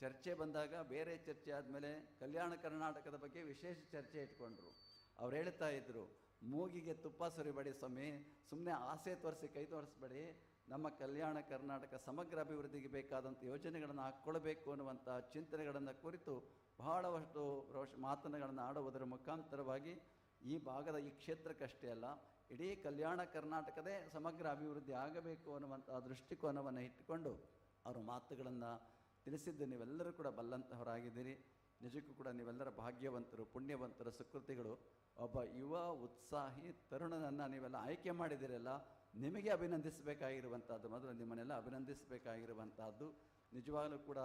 ಚರ್ಚೆ ಬಂದಾಗ ಬೇರೆ ಚರ್ಚೆ ಆದಮೇಲೆ ಕಲ್ಯಾಣ ಕರ್ನಾಟಕದ ಬಗ್ಗೆ ವಿಶೇಷ ಚರ್ಚೆ ಇಟ್ಕೊಂಡ್ರು. ಅವ್ರು ಹೇಳ್ತಾ ಇದ್ದರು ಮೂಗಿಗೆ ತುಪ್ಪ ಸುರಿಬೇಡಿ ಸ್ವಾಮಿ ಸುಮ್ಮನೆ ಆಸೆ ತೋರಿಸಿ ಕೈ ತೋರಿಸ್ಬೇಡಿ ನಮ್ಮ ಕಲ್ಯಾಣ ಕರ್ನಾಟಕ ಸಮಗ್ರ ಅಭಿವೃದ್ಧಿಗೆ ಬೇಕಾದಂಥ ಯೋಜನೆಗಳನ್ನು ಹಾಕ್ಕೊಳ್ಬೇಕು ಅನ್ನುವಂಥ ಚಿಂತನೆಗಳನ್ನು ಕುರಿತು ಬಹಳಷ್ಟು ರೋಷ ಮಾತುಗಳನ್ನು ಆಡುವುದರ ಮುಖಾಂತರವಾಗಿ ಈ ಭಾಗದ ಈ ಕ್ಷೇತ್ರಕ್ಕಷ್ಟೇ ಅಲ್ಲ, ಇಡೀ ಕಲ್ಯಾಣ ಕರ್ನಾಟಕದೇ ಸಮಗ್ರ ಅಭಿವೃದ್ಧಿ ಆಗಬೇಕು ಅನ್ನುವಂಥ ದೃಷ್ಟಿಕೋನವನ್ನು ಇಟ್ಟುಕೊಂಡು ಅವರ ಮಾತುಗಳನ್ನು ತಿಳಿಸಿದ್ದು ನೀವೆಲ್ಲರೂ ಕೂಡ ಬಲ್ಲಂತಹವರಾಗಿದ್ದೀರಿ. ನಿಜಕ್ಕೂ ಕೂಡ ನೀವೆಲ್ಲರ ಭಾಗ್ಯವಂತರು, ಪುಣ್ಯವಂತರು, ಸುಕೃತಿಗಳು. ಒಬ್ಬ ಯುವ, ಉತ್ಸಾಹಿ ತರುಣನನ್ನು ನೀವೆಲ್ಲ ಆಯ್ಕೆ ಮಾಡಿದಿರಲ್ಲ ನಿಮಗೆ ಅಭಿನಂದಿಸಬೇಕಾಗಿರುವಂಥದ್ದು, ಮೊದಲು ನಿಮ್ಮನ್ನೆಲ್ಲ ಅಭಿನಂದಿಸಬೇಕಾಗಿರುವಂಥದ್ದು. ನಿಜವಾಗಲೂ ಕೂಡ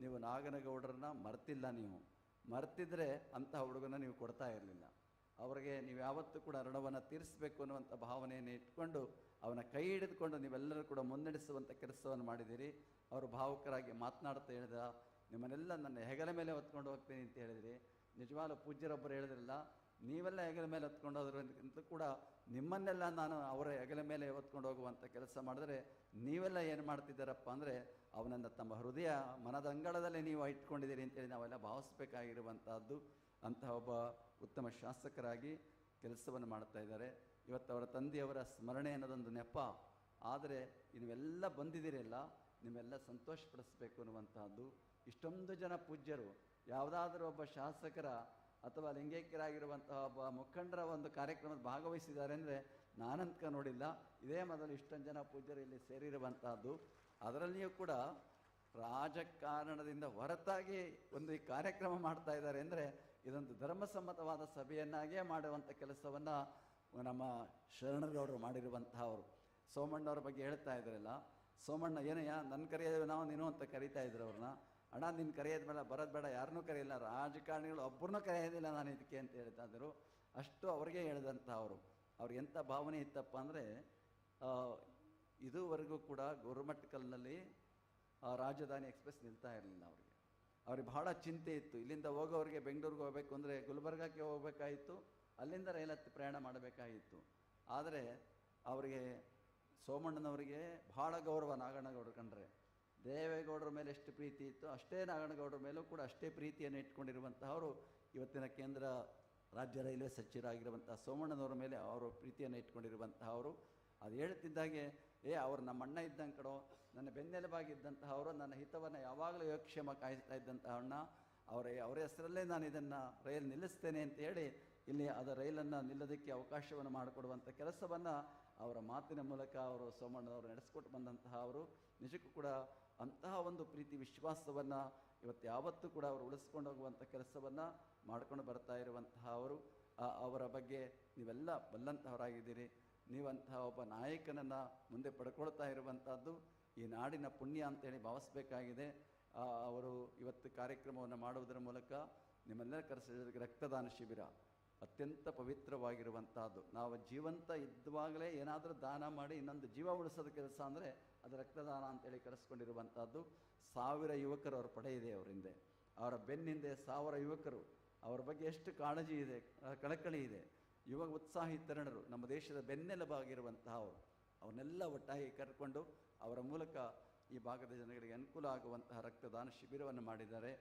ನೀವು ನಾಗನಗೌಡರನ್ನ ಮರ್ತಿಲ್ಲ ನೀವು. ಮರ್ತಿದ್ರೆ ಅಂತಹ ಹುಡುಗನ ನೀವು ಕೊಡ್ತಾ ಇರಲಿಲ್ಲ. ಅವರಿಗೆ ನೀವು ಯಾವತ್ತೂ ಕೂಡ ಋಣವನ್ನು ತೀರಿಸಬೇಕು ಅನ್ನುವಂಥ ಭಾವನೆಯನ್ನು ಇಟ್ಕೊಂಡು, ಅವನ ಕೈ ಹಿಡಿದುಕೊಂಡು ನೀವೆಲ್ಲರೂ ಕೂಡ ಮುನ್ನಡೆಸುವಂಥ ಕೆಲಸವನ್ನು ಮಾಡಿದ್ದೀರಿ. ಅವರು ಭಾವುಕರಾಗಿ ಮಾತನಾಡ್ತಾ ಹೇಳಿದ, ನಿಮ್ಮನ್ನೆಲ್ಲ ನನ್ನ ಹೆಗಲ ಮೇಲೆ ಹೊತ್ಕೊಂಡು ಹೋಗ್ತೀನಿ ಅಂತ ಹೇಳಿದ್ರಿ. ನಿಜವಾಗ್ಲೂ ಪೂಜ್ಯರೊಬ್ಬರು ಹೇಳಿದ್ರಲ್ಲ ನೀವೆಲ್ಲ ಹೆಗಲ ಮೇಲೆ ಹೊತ್ಕೊಂಡು ಕೂಡ ನಿಮ್ಮನ್ನೆಲ್ಲ ನಾನು ಅವರ ಹೆಗಲ ಮೇಲೆ ಹೊತ್ಕೊಂಡು ಹೋಗುವಂಥ ಕೆಲಸ ಮಾಡಿದ್ರೆ ನೀವೆಲ್ಲ ಏನು ಮಾಡ್ತಿದ್ದಾರಪ್ಪ ಅಂದರೆ ಅವನನ್ನು ತಮ್ಮ ಹೃದಯ ಮನದ ಅಂಗಳದಲ್ಲೇ ನೀವು ಇಟ್ಕೊಂಡಿದ್ದೀರಿ ಅಂತೇಳಿ ನಾವೆಲ್ಲ ಭಾವಿಸ್ಬೇಕಾಗಿರುವಂಥದ್ದು ಅಂತಹ ಒಬ್ಬ ಉತ್ತಮ ಶಾಸಕರಾಗಿ ಕೆಲಸವನ್ನು ಮಾಡ್ತಾ ಇದ್ದಾರೆ. ಇವತ್ತು ಅವರ ತಂದೆಯವರ ಸ್ಮರಣೆ ಅನ್ನೋದೊಂದು ನೆಪ. ಆದರೆ ನೀವೆಲ್ಲ ಬಂದಿದ್ದೀರಲ್ಲ, ನಿಮ್ಮೆಲ್ಲ ಸಂತೋಷಪಡಿಸ್ಬೇಕು ಅನ್ನುವಂತಹದ್ದು. ಇಷ್ಟೊಂದು ಜನ ಪೂಜ್ಯರು, ಯಾವುದಾದ್ರೂ ಒಬ್ಬ ಶಾಸಕರ ಅಥವಾ ಲಿಂಗೈಕ್ಯರಾಗಿರುವಂತಹ ಒಬ್ಬ ಮುಖಂಡರ ಒಂದು ಕಾರ್ಯಕ್ರಮದ ಭಾಗವಹಿಸಿದ್ದಾರೆ ಅಂದರೆ ನಾನಂತ ನೋಡಿಲ್ಲ. ಇದೇ ಮೊದಲು ಇಷ್ಟೊಂದು ಜನ ಪೂಜ್ಯರು ಇಲ್ಲಿ ಸೇರಿರುವಂತಹದ್ದು. ಅದರಲ್ಲಿಯೂ ಕೂಡ ರಾಜಕಾರಣದಿಂದ ಹೊರತಾಗಿ ಒಂದು ಈ ಕಾರ್ಯಕ್ರಮ ಮಾಡ್ತಾ ಇದ್ದಾರೆ ಅಂದರೆ ಇದೊಂದು ಧರ್ಮಸಮ್ಮತವಾದ ಸಭೆಯನ್ನಾಗೇ ಮಾಡುವಂಥ ಕೆಲಸವನ್ನು ನಮ್ಮ ಶರಣರವರು ಮಾಡಿರುವಂತಹವರು. ಸೋಮಣ್ಣವ್ರ ಬಗ್ಗೆ ಹೇಳ್ತಾ ಇದ್ರಲ್ಲ. ಸೋಮಣ್ಣ, ಏನಯ್ಯ ನನ್ನ ಕರೆಯೋದು ನಾವು ನೀನು ಅಂತ ಕರಿತಾ ಇದ್ರು ಅವ್ರನ್ನ. ಅಣ್ಣ ನಿನ್ನ ಕರೆಯೋದ ಮೇಲೆ ಬರೋದು ಬೇಡ ಯಾರನ್ನೂ ಕರೆಯಿಲ್ಲ ರಾಜಕಾರಣಿಗಳು ಒಬ್ಬರನ್ನೂ ಕರೆಯೋದಿಲ್ಲ ನಾನು ಇದಕ್ಕೆ ಅಂತ ಹೇಳ್ತಾಯಿದ್ರು. ಅಷ್ಟು ಅವ್ರಿಗೆ ಹೇಳಿದಂಥ ಅವರು. ಅವ್ರಿಗೆ ಎಂಥ ಭಾವನೆ ಇತ್ತಪ್ಪ ಅಂದರೆ ಇದುವರೆಗೂ ಕೂಡ ಗೋರ್ಮಟ್ಕಲ್ನಲ್ಲಿ ರಾಜಧಾನಿ ಎಕ್ಸ್ಪ್ರೆಸ್ ನಿಲ್ತಾ ಇರಲಿಲ್ಲ ಅವರಿಗೆ. ಅವ್ರಿಗೆ ಬಹಳ ಚಿಂತೆ ಇತ್ತು. ಇಲ್ಲಿಂದ ಹೋಗೋರಿಗೆ ಬೆಂಗಳೂರಿಗೆ ಹೋಗಬೇಕು ಅಂದರೆ ಗುಲ್ಬರ್ಗಕ್ಕೆ ಹೋಗಬೇಕಾಯಿತು. ಅಲ್ಲಿಂದ ರೈಲ ಪ್ರಯಾಣ ಮಾಡಬೇಕಾಗಿತ್ತು ಆದರೆ, ಅವರಿಗೆ ಸೋಮಣ್ಣನವರಿಗೆ ಬಹಳ ಗೌರವ ನಾಗಣ್ಣಗೌಡರು ಕಂಡ್ರೆ. ದೇವೇಗೌಡರ ಮೇಲೆ ಎಷ್ಟು ಪ್ರೀತಿ ಇತ್ತು ಅಷ್ಟೇ ನಾರಾಯಣಗೌಡರ ಮೇಲೂ ಕೂಡ ಅಷ್ಟೇ ಪ್ರೀತಿಯನ್ನು ಇಟ್ಕೊಂಡಿರುವಂತಹವರು ಇವತ್ತಿನ ಕೇಂದ್ರ ರಾಜ್ಯ ರೈಲ್ವೆ ಸಚಿವರಾಗಿರುವಂಥ ಸೋಮಣ್ಣನವರ ಮೇಲೆ ಅವರು ಪ್ರೀತಿಯನ್ನು ಇಟ್ಕೊಂಡಿರುವಂತಹವರು. ಅದು ಹೇಳ್ತಿದ್ದಾಗೆ ಏ, ಅವರು ನಮ್ಮ ಅಣ್ಣ ಇದ್ದಂಗೆ ಕಡೋ ನನ್ನ ಬೆನ್ನೆಲುಬಾಗಿದ್ದಂತಹ ಅವರು ನನ್ನ ಹಿತವನ್ನು ಯಾವಾಗಲೂ ಯೋಗಕ್ಷೇಮ ಕಾಯಿಸ್ತಾ ಇದ್ದಂತಹ ಅಣ್ಣ, ಅವರ ಅವರ ಹೆಸರಲ್ಲೇ ನಾನು ಇದನ್ನು ರೈಲ್ ನಿಲ್ಲಿಸ್ತೇನೆ ಅಂತ ಹೇಳಿ, ಇಲ್ಲಿ ಅದು ರೈಲನ್ನು ನಿಲ್ಲೋದಕ್ಕೆ ಅವಕಾಶವನ್ನು ಮಾಡಿಕೊಡುವಂಥ ಕೆಲಸವನ್ನು ಅವರ ಮಾತಿನ ಮೂಲಕ ಅವರು ಸೋಮಣ್ಣನವರು ನಡೆಸಿಕೊಟ್ಟು ಬಂದಂತಹ ಅವರು ನಿಜಕ್ಕೂ ಕೂಡ ಅಂತಹ ಒಂದು ಪ್ರೀತಿ ವಿಶ್ವಾಸವನ್ನು ಇವತ್ತು ಯಾವತ್ತೂ ಕೂಡ ಅವರು ಉಳಿಸ್ಕೊಂಡು ಹೋಗುವಂಥ ಕೆಲಸವನ್ನು ಮಾಡ್ಕೊಂಡು ಬರ್ತಾ ಇರುವಂತಹ ಅವರು ಅವರ ಬಗ್ಗೆ ನೀವೆಲ್ಲ ಬಲ್ಲಂತಹವರಾಗಿದ್ದೀರಿ. ನೀವಂತಹ ಒಬ್ಬ ನಾಯಕನನ್ನು ಮುಂದೆ ಪಡ್ಕೊಳ್ತಾ ಇರುವಂಥದ್ದು ಈ ನಾಡಿನ ಪುಣ್ಯ ಅಂತೇಳಿ ಭಾವಿಸಬೇಕಾಗಿದೆ. ಅವರು ಇವತ್ತು ಕಾರ್ಯಕ್ರಮವನ್ನು ಮಾಡುವುದರ ಮೂಲಕ ನಿಮ್ಮೆಲ್ಲರ ಕರೆಸಿದ ರಕ್ತದಾನ ಶಿಬಿರ ಅತ್ಯಂತ ಪವಿತ್ರವಾಗಿರುವಂತಹದ್ದು. ನಾವು ಜೀವಂತ ಇದ್ದುವಾಗಲೇ ಏನಾದರೂ ದಾನ ಮಾಡಿ ಇನ್ನೊಂದು ಜೀವ ಉಳಿಸೋದು ಕೆಲಸ ಅಂದರೆ ಅದು ರಕ್ತದಾನ ಅಂತೇಳಿ ಕರೆಸ್ಕೊಂಡಿರುವಂಥದ್ದು ಸಾವಿರ ಯುವಕರು ಅವ್ರ ಪಡೆ ಇದೆ ಅವರ ಬೆನ್ನಿಂದೆ ಸಾವಿರ ಯುವಕರು. ಅವರ ಬಗ್ಗೆ ಎಷ್ಟು ಕಾಳಜಿ ಇದೆ ಕಳಕಳಿ ಇದೆ. ಯುವ ಉತ್ಸಾಹಿ ತರಣರು ನಮ್ಮ ದೇಶದ ಬೆನ್ನೆಲುಬಾಗಿರುವಂತಹ ಅವರು. ಅವನ್ನೆಲ್ಲ ಒಟ್ಟಾಗಿ ಕರ್ಕೊಂಡು ಅವರ ಮೂಲಕ ಈ ಭಾಗದ ಜನಗಳಿಗೆ ಅನುಕೂಲ ಆಗುವಂತಹ ರಕ್ತದಾನ ಶಿಬಿರವನ್ನು ಮಾಡಿದ್ದಾರೆ.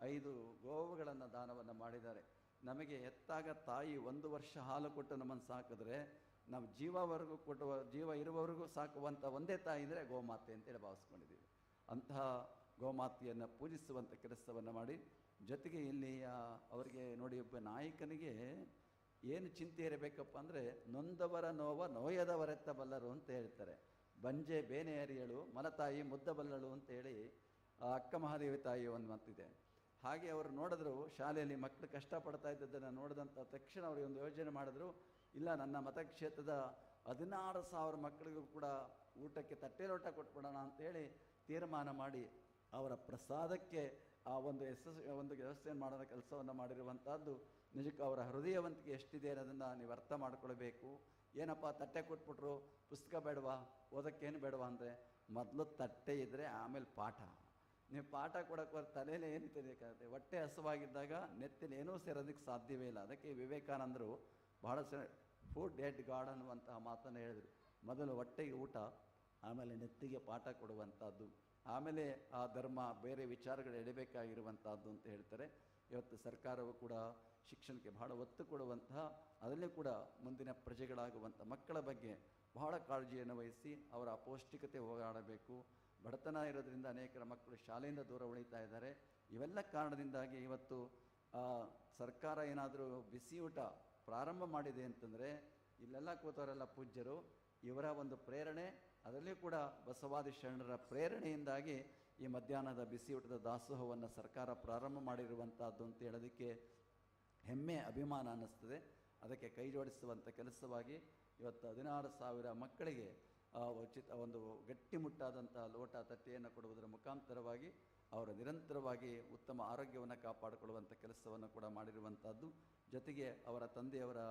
ಐದು ಗೋವುಗಳನ್ನು ದಾನವನ್ನು ಮಾಡಿದ್ದಾರೆ. ನಮಗೆ ಎತ್ತಾಗ ತಾಯಿ ಒಂದು ವರ್ಷ ಹಾಲು ಕೊಟ್ಟು ನಮ್ಮನ್ನು ಸಾಕಿದ್ರೆ, ನಾವು ಜೀವವರೆಗೂ ಕೊಟ್ಟುವ ಜೀವ ಇರುವವರೆಗೂ ಸಾಕುವಂಥ ಒಂದೇ ತಾಯಿ ಅಂದರೆ ಗೋಮಾತೆ ಅಂತೇಳಿ ಭಾವಿಸ್ಕೊಂಡಿದ್ದೀವಿ. ಅಂತಹ ಗೋಮಾತೆಯನ್ನು ಪೂಜಿಸುವಂಥ ಕೆಲಸವನ್ನು ಮಾಡಿ, ಜೊತೆಗೆ ಇಲ್ಲಿ ಅವರಿಗೆ ನೋಡಿ ಒಬ್ಬ ನಾಯಕನಿಗೆ ಏನು ಚಿಂತೆ ಇರಬೇಕಪ್ಪ ಅಂದರೆ, ನೊಂದವರ ನೋವ ನೋಯದವರೆತ್ತ ಬಲ್ಲರು ಅಂತ ಹೇಳ್ತಾರೆ. ಬಂಜೆ ಬೇನೆ ಅರಿಯಳು ಮಲತಾಯಿ ಮುದ್ದಬಲ್ಲಳು ಅಂತೇಳಿ ಅಕ್ಕ ಮಹಾದೇವಿ ತಾಯಿ ಒಂದು ಮಾತಿದೆ. ಹಾಗೆ ಅವರು ನೋಡಿದ್ರು, ಶಾಲೆಯಲ್ಲಿ ಮಕ್ಕಳು ಕಷ್ಟಪಡ್ತಾ ಇದ್ದದ್ದನ್ನು ನೋಡಿದಂಥ ತಕ್ಷಣ ಅವರಿಗೆ ಒಂದು ಯೋಜನೆ ಮಾಡಿದ್ರು. ಇಲ್ಲ, ನನ್ನ ಮತಕ್ಷೇತ್ರದ ಹದಿನಾರು ಸಾವಿರ ಮಕ್ಕಳಿಗೂ ಕೂಡ ಊಟಕ್ಕೆ ತಟ್ಟೆ ಲೋಟ ಕೊಟ್ಬಿಡೋಣ ಅಂತೇಳಿ ತೀರ್ಮಾನ ಮಾಡಿ ಅವರ ಪ್ರಸಾದಕ್ಕೆ ಆ ಒಂದು ಯಶಸ್ ಒಂದು ವ್ಯವಸ್ಥೆಯನ್ನು ಮಾಡೋ ಕೆಲಸವನ್ನು ಮಾಡಿರುವಂಥದ್ದು ನಿಜಕ್ಕೂ ಅವರ ಹೃದಯವಂತಿಕೆ ಎಷ್ಟಿದೆ ಅನ್ನೋದನ್ನು ನೀವು ಅರ್ಥ ಮಾಡ್ಕೊಳ್ಬೇಕು. ಏನಪ್ಪ ತಟ್ಟೆ ಕೊಟ್ಬಿಟ್ರು, ಪುಸ್ತಕ ಬೇಡವಾ, ಓದೋಕ್ಕೇನು ಬೇಡವಾ ಅಂದರೆ, ಮೊದಲು ತಟ್ಟೆ ಇದ್ದರೆ ಆಮೇಲೆ ಪಾಠ. ನೀವು ಪಾಠ ಕೊಡೋಕೆ ತಲೆಯಲ್ಲಿ ಏನು ತಿನ್ನಬೇಕಾಗುತ್ತೆ ಹೊಟ್ಟೆ ಹಸುವಾಗಿದ್ದಾಗ ನೆತ್ತಿನ ಏನೂ ಸೇರೋದಕ್ಕೆ ಸಾಧ್ಯವೇ ಇಲ್ಲ. ಅದಕ್ಕೆ ವಿವೇಕಾನಂದರು ಬಹಳ ಸ ಫುಡ್ ಡೆಡ್ ಗಾಡ್ ಅನ್ನುವಂತಹ ಮಾತನ್ನು ಹೇಳಿದರು. ಮೊದಲು ಹೊಟ್ಟೆಗೆ ಊಟ, ಆಮೇಲೆ ನೆತ್ತಿಗೆ ಪಾಠ ಕೊಡುವಂಥದ್ದು ಆಮೇಲೆ ಆ ಧರ್ಮ, ಬೇರೆ ವಿಚಾರಗಳು ಎಳಿಬೇಕಾಗಿರುವಂಥದ್ದು ಅಂತ ಹೇಳ್ತಾರೆ. ಇವತ್ತು ಸರ್ಕಾರವು ಕೂಡ ಶಿಕ್ಷಣಕ್ಕೆ ಬಹಳ ಒತ್ತು ಕೊಡುವಂತಹ, ಅದರಲ್ಲೂ ಕೂಡ ಮುಂದಿನ ಪ್ರಜೆಗಳಾಗುವಂಥ ಮಕ್ಕಳ ಬಗ್ಗೆ ಬಹಳ ಕಾಳಜಿಯನ್ನು ವಹಿಸಿ ಅವರ ಅಪೌಷ್ಟಿಕತೆ ಹೋರಾಡಬೇಕು. ಬಡತನ ಇರೋದ್ರಿಂದ ಅನೇಕರ ಮಕ್ಕಳು ಶಾಲೆಯಿಂದ ದೂರ ಉಳಿತಾ ಇದ್ದಾರೆ. ಇವೆಲ್ಲ ಕಾರಣದಿಂದಾಗಿ ಇವತ್ತು ಸರ್ಕಾರ ಏನಾದರೂ ಬಿಸಿಯೂಟ ಪ್ರಾರಂಭ ಮಾಡಿದೆ ಅಂತಂದರೆ, ಇಲ್ಲೆಲ್ಲ ಕೂತವರೆಲ್ಲ ಪೂಜ್ಯರು, ಇವರ ಒಂದು ಪ್ರೇರಣೆ ಅದರಲ್ಲಿಯೂ ಕೂಡ ಬಸವಾದಿ ಶರಣರ ಪ್ರೇರಣೆಯಿಂದಾಗಿ ಈ ಮಧ್ಯಾಹ್ನದ ಬಿಸಿಯೂಟದ ದಾಸೋಹವನ್ನು ಸರ್ಕಾರ ಪ್ರಾರಂಭ ಮಾಡಿರುವಂಥದ್ದು ಅಂತ ಹೇಳೋದಕ್ಕೆ ಹೆಮ್ಮೆ, ಅಭಿಮಾನ ಅನ್ನಿಸ್ತದೆ. ಅದಕ್ಕೆ ಕೈ ಜೋಡಿಸುವಂಥ ಕೆಲಸವಾಗಿ ಇವತ್ತು ಹದಿನಾರು ಸಾವಿರ ಮಕ್ಕಳಿಗೆ ಆ, ಉಚಿತ ಒಂದು ಗಟ್ಟಿಮುಟ್ಟಾದಂಥ ಲೋಟ ತಟ್ಟೆಯನ್ನು ಕೊಡುವುದರ ಮುಖಾಂತರವಾಗಿ ಅವರು ನಿರಂತರವಾಗಿ ಉತ್ತಮ ಆರೋಗ್ಯವನ್ನು ಕಾಪಾಡಿಕೊಳ್ಳುವಂಥ ಕೆಲಸವನ್ನು ಕೂಡ ಮಾಡಿರುವಂಥದ್ದು ಜೊತೆಗೆ ಅವರ ತಂದೆಯವರ